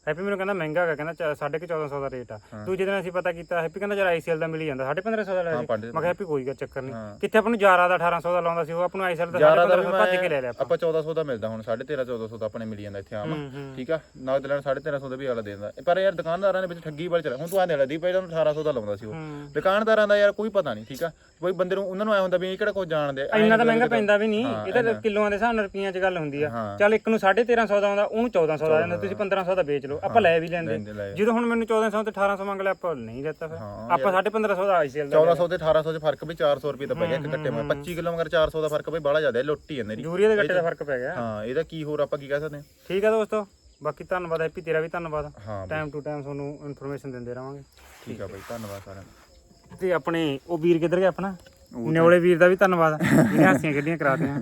ਹੈਪੀ ਮੈਨੂੰ ਕਹਿੰਦਾ ਮਹਿੰਗਾ ਹੈਗਾ ਕਹਿੰਦਾ 1450 ਦਾ ਰੇਟ ਆ ਦੂਜੇ ਦਿਨ ਅਸੀਂ ਪਤਾ ਕੀਤਾ ਹੈਪੀ ਕਹਿੰਦਾ ਯਾਰ ਆਈਸੀਐਲ ਦਾ ਮਿਲ ਹੀ ਜਾਂਦਾ 1550 ਦਾ ਲੈ ਹਾਂ, ਪੰਜ- ਮੈਂ ਕਿਹਾ ਹੈਪੀ ਕੋਈ ਗੱਲ ਚੱਕਰ ਨਹੀਂ ਹਾਂ। ਕਿੱਥੇ ਆਪਾਂ ਨੂੰ ਜਾਰਾ ਦਾ 1800 ਦਾ ਲਾਉਂਦਾ ਸੀ ਉਹ ਆਪਾਂ ਨੂੰ ਆਈਸੀਐਲ ਦਾ ਯਾਰਾ ਦਾ ਵੀ 1550 ਭੱਜ ਕੇ ਲੈ ਲਿਆ ਆਪਾਂ 1400 ਦਾ ਮਿਲਦਾ ਹੁਣ 1350 1400 ਦਾ ਆਪਣੇ ਮਿਲ ਜਾਂਦਾ ਇੱਥੇ ਆਮ ਹੂੰ, ਹੂੰ। ਠੀਕ ਆ ਨਗਦ ਲੈਣ 1350 ਦਾ ਵੀ ਅਗਲਾ ਦੇਂਦਾ ਪਰ ਯਾਰ ਦੁਕਾਨਦਾਰਾਂ ਦੇ ਵਿੱਚ ਠੱਗੀ ਬਲ ਚੱਲ ਹੁਣ ਤੂੰ ਆ ਦੇ ਦੀ ਪਹਿਲਾਂ 1800 ਦਾ ਲਾਉਂਦਾ ਸੀ ਉਹ ਹੂੰ। ਦੁਕਾਨਦਾਰਾਂ ਦਾ ਯਾਰ ਕੋਈ ਪਤਾ ਨਹੀਂ ਠੀਕ ਆ ਕੋਈ ਬੰਦੇ ਨੂੰ ਉਹਨਾਂ ਨੂੰ ਐ ਹੁੰਦਾ ਵੀ ਇਹ ਕਿਹੜਾ ਕੁਝ ਜਾਣਦੇ ਐਂ ਇੰਨਾ ਤਾਂ ਨੀ ਮਹਿੰਗਾ ਪੈਂਦਾ ਵੀ ਨਹੀਂ ਹਾਂ, ਇਹ ਤਾਂ ਕਿਲੋਆਂ ਦੇ ਹਿਸਾਬ ਨਾਲ ਰੁਪਈਆਂ 'ਚ ਗੱਲ ਹੁੰਦੀ ਆ ਹਾਂ। ਚੱਲ ਇੱਕ ਨੂੰ 1350 ਦਾ ਆਉਂਦਾ ਉਹਨੂੰ 1400 ਦਾ ਜਾਂਦਾ ਤੁਸੀਂ 1500 ਦਾ ਵੇਚ ਲਓ ਆਪਾਂ ਲੈ ਵੀ ਲੈਂਦੇ। ਲੈਂਦੇ ਲੈ। ਜਦੋਂ ਹੁਣ ਮੈਨੂੰ 1400 ਤੇ 1800 ਮੰਗ ਲਿਆ ਆਪਾਂ ਨਹੀਂ ਲੈਤਾ ਫਿਰ। ਹਾਂ, ਆਪਾਂ 1550 ਦਾ ਆਈਸੀਐਲ ਦਾ 1400 ਤੇ 1800 ਚ ਫ਼ਰਕ ਵੀ 400 ਰੁਪਏ ਦਾ ਪੈ ਗਿਆ ਇੱਕ ਗੱਟੇ ਮੈਂ। 25 ਕਿਲੋ ਮਗਰ 400 ਦਾ ਫ਼ਰਕ ਵੀ ਬੜਾ ਜ਼ਿਆਦਾ ਹੈ ਲੁੱਟ ਹੀ ਹੈ ਮੇਰੀ ਯੂਰੀਆ ਦੇ ਗੱਟੇ ਦਾ ਫ਼ਰਕ ਪੈ ਗਿਆ। ਹਾਂ ਇਹਦਾ ਕੀ ਹੋਰ ਆਪਾਂ ਕੀ ਕਹਿ ਸਕਦੇ ਠੀਕ ਆ ਦੋਸਤੋ ਬਾਕੀ ਧੰਨਵਾਦ ਹੈਪੀ ਤੇਰਾ ਵੀ ਧੰਨਵਾਦ। ਹਾਂ ਹਾਂ ਬਾਈ, ਟਾਈਮ ਟੂ ਟਾਈਮ ਤੁਹਾਨੂੰ ਇਨਫੋਰਮੇਸ਼ਨ ਦਿੰਦੇ ਰਵਾਂਗੇ। ਠੀਕ ਆ ਬਾਈ ਧੰਨਵਾਦ ਸਾਰਿਆਂ ਦਾ। ਤੇ ਆਪਣੇ ਉਹ ਵੀਰ ਕਿੱਧਰ ਗਿਆ ਆਪਣਾ? ਨਿਓਲੇ ਵੀਰ ਦਾ ਵੀ ਧੰਨਵਾਦ। ਜਿਹਨੇ ਹਾਸੀਆਂ ਖੇਡੀਆਂ ਕਰਾਤੀਆਂ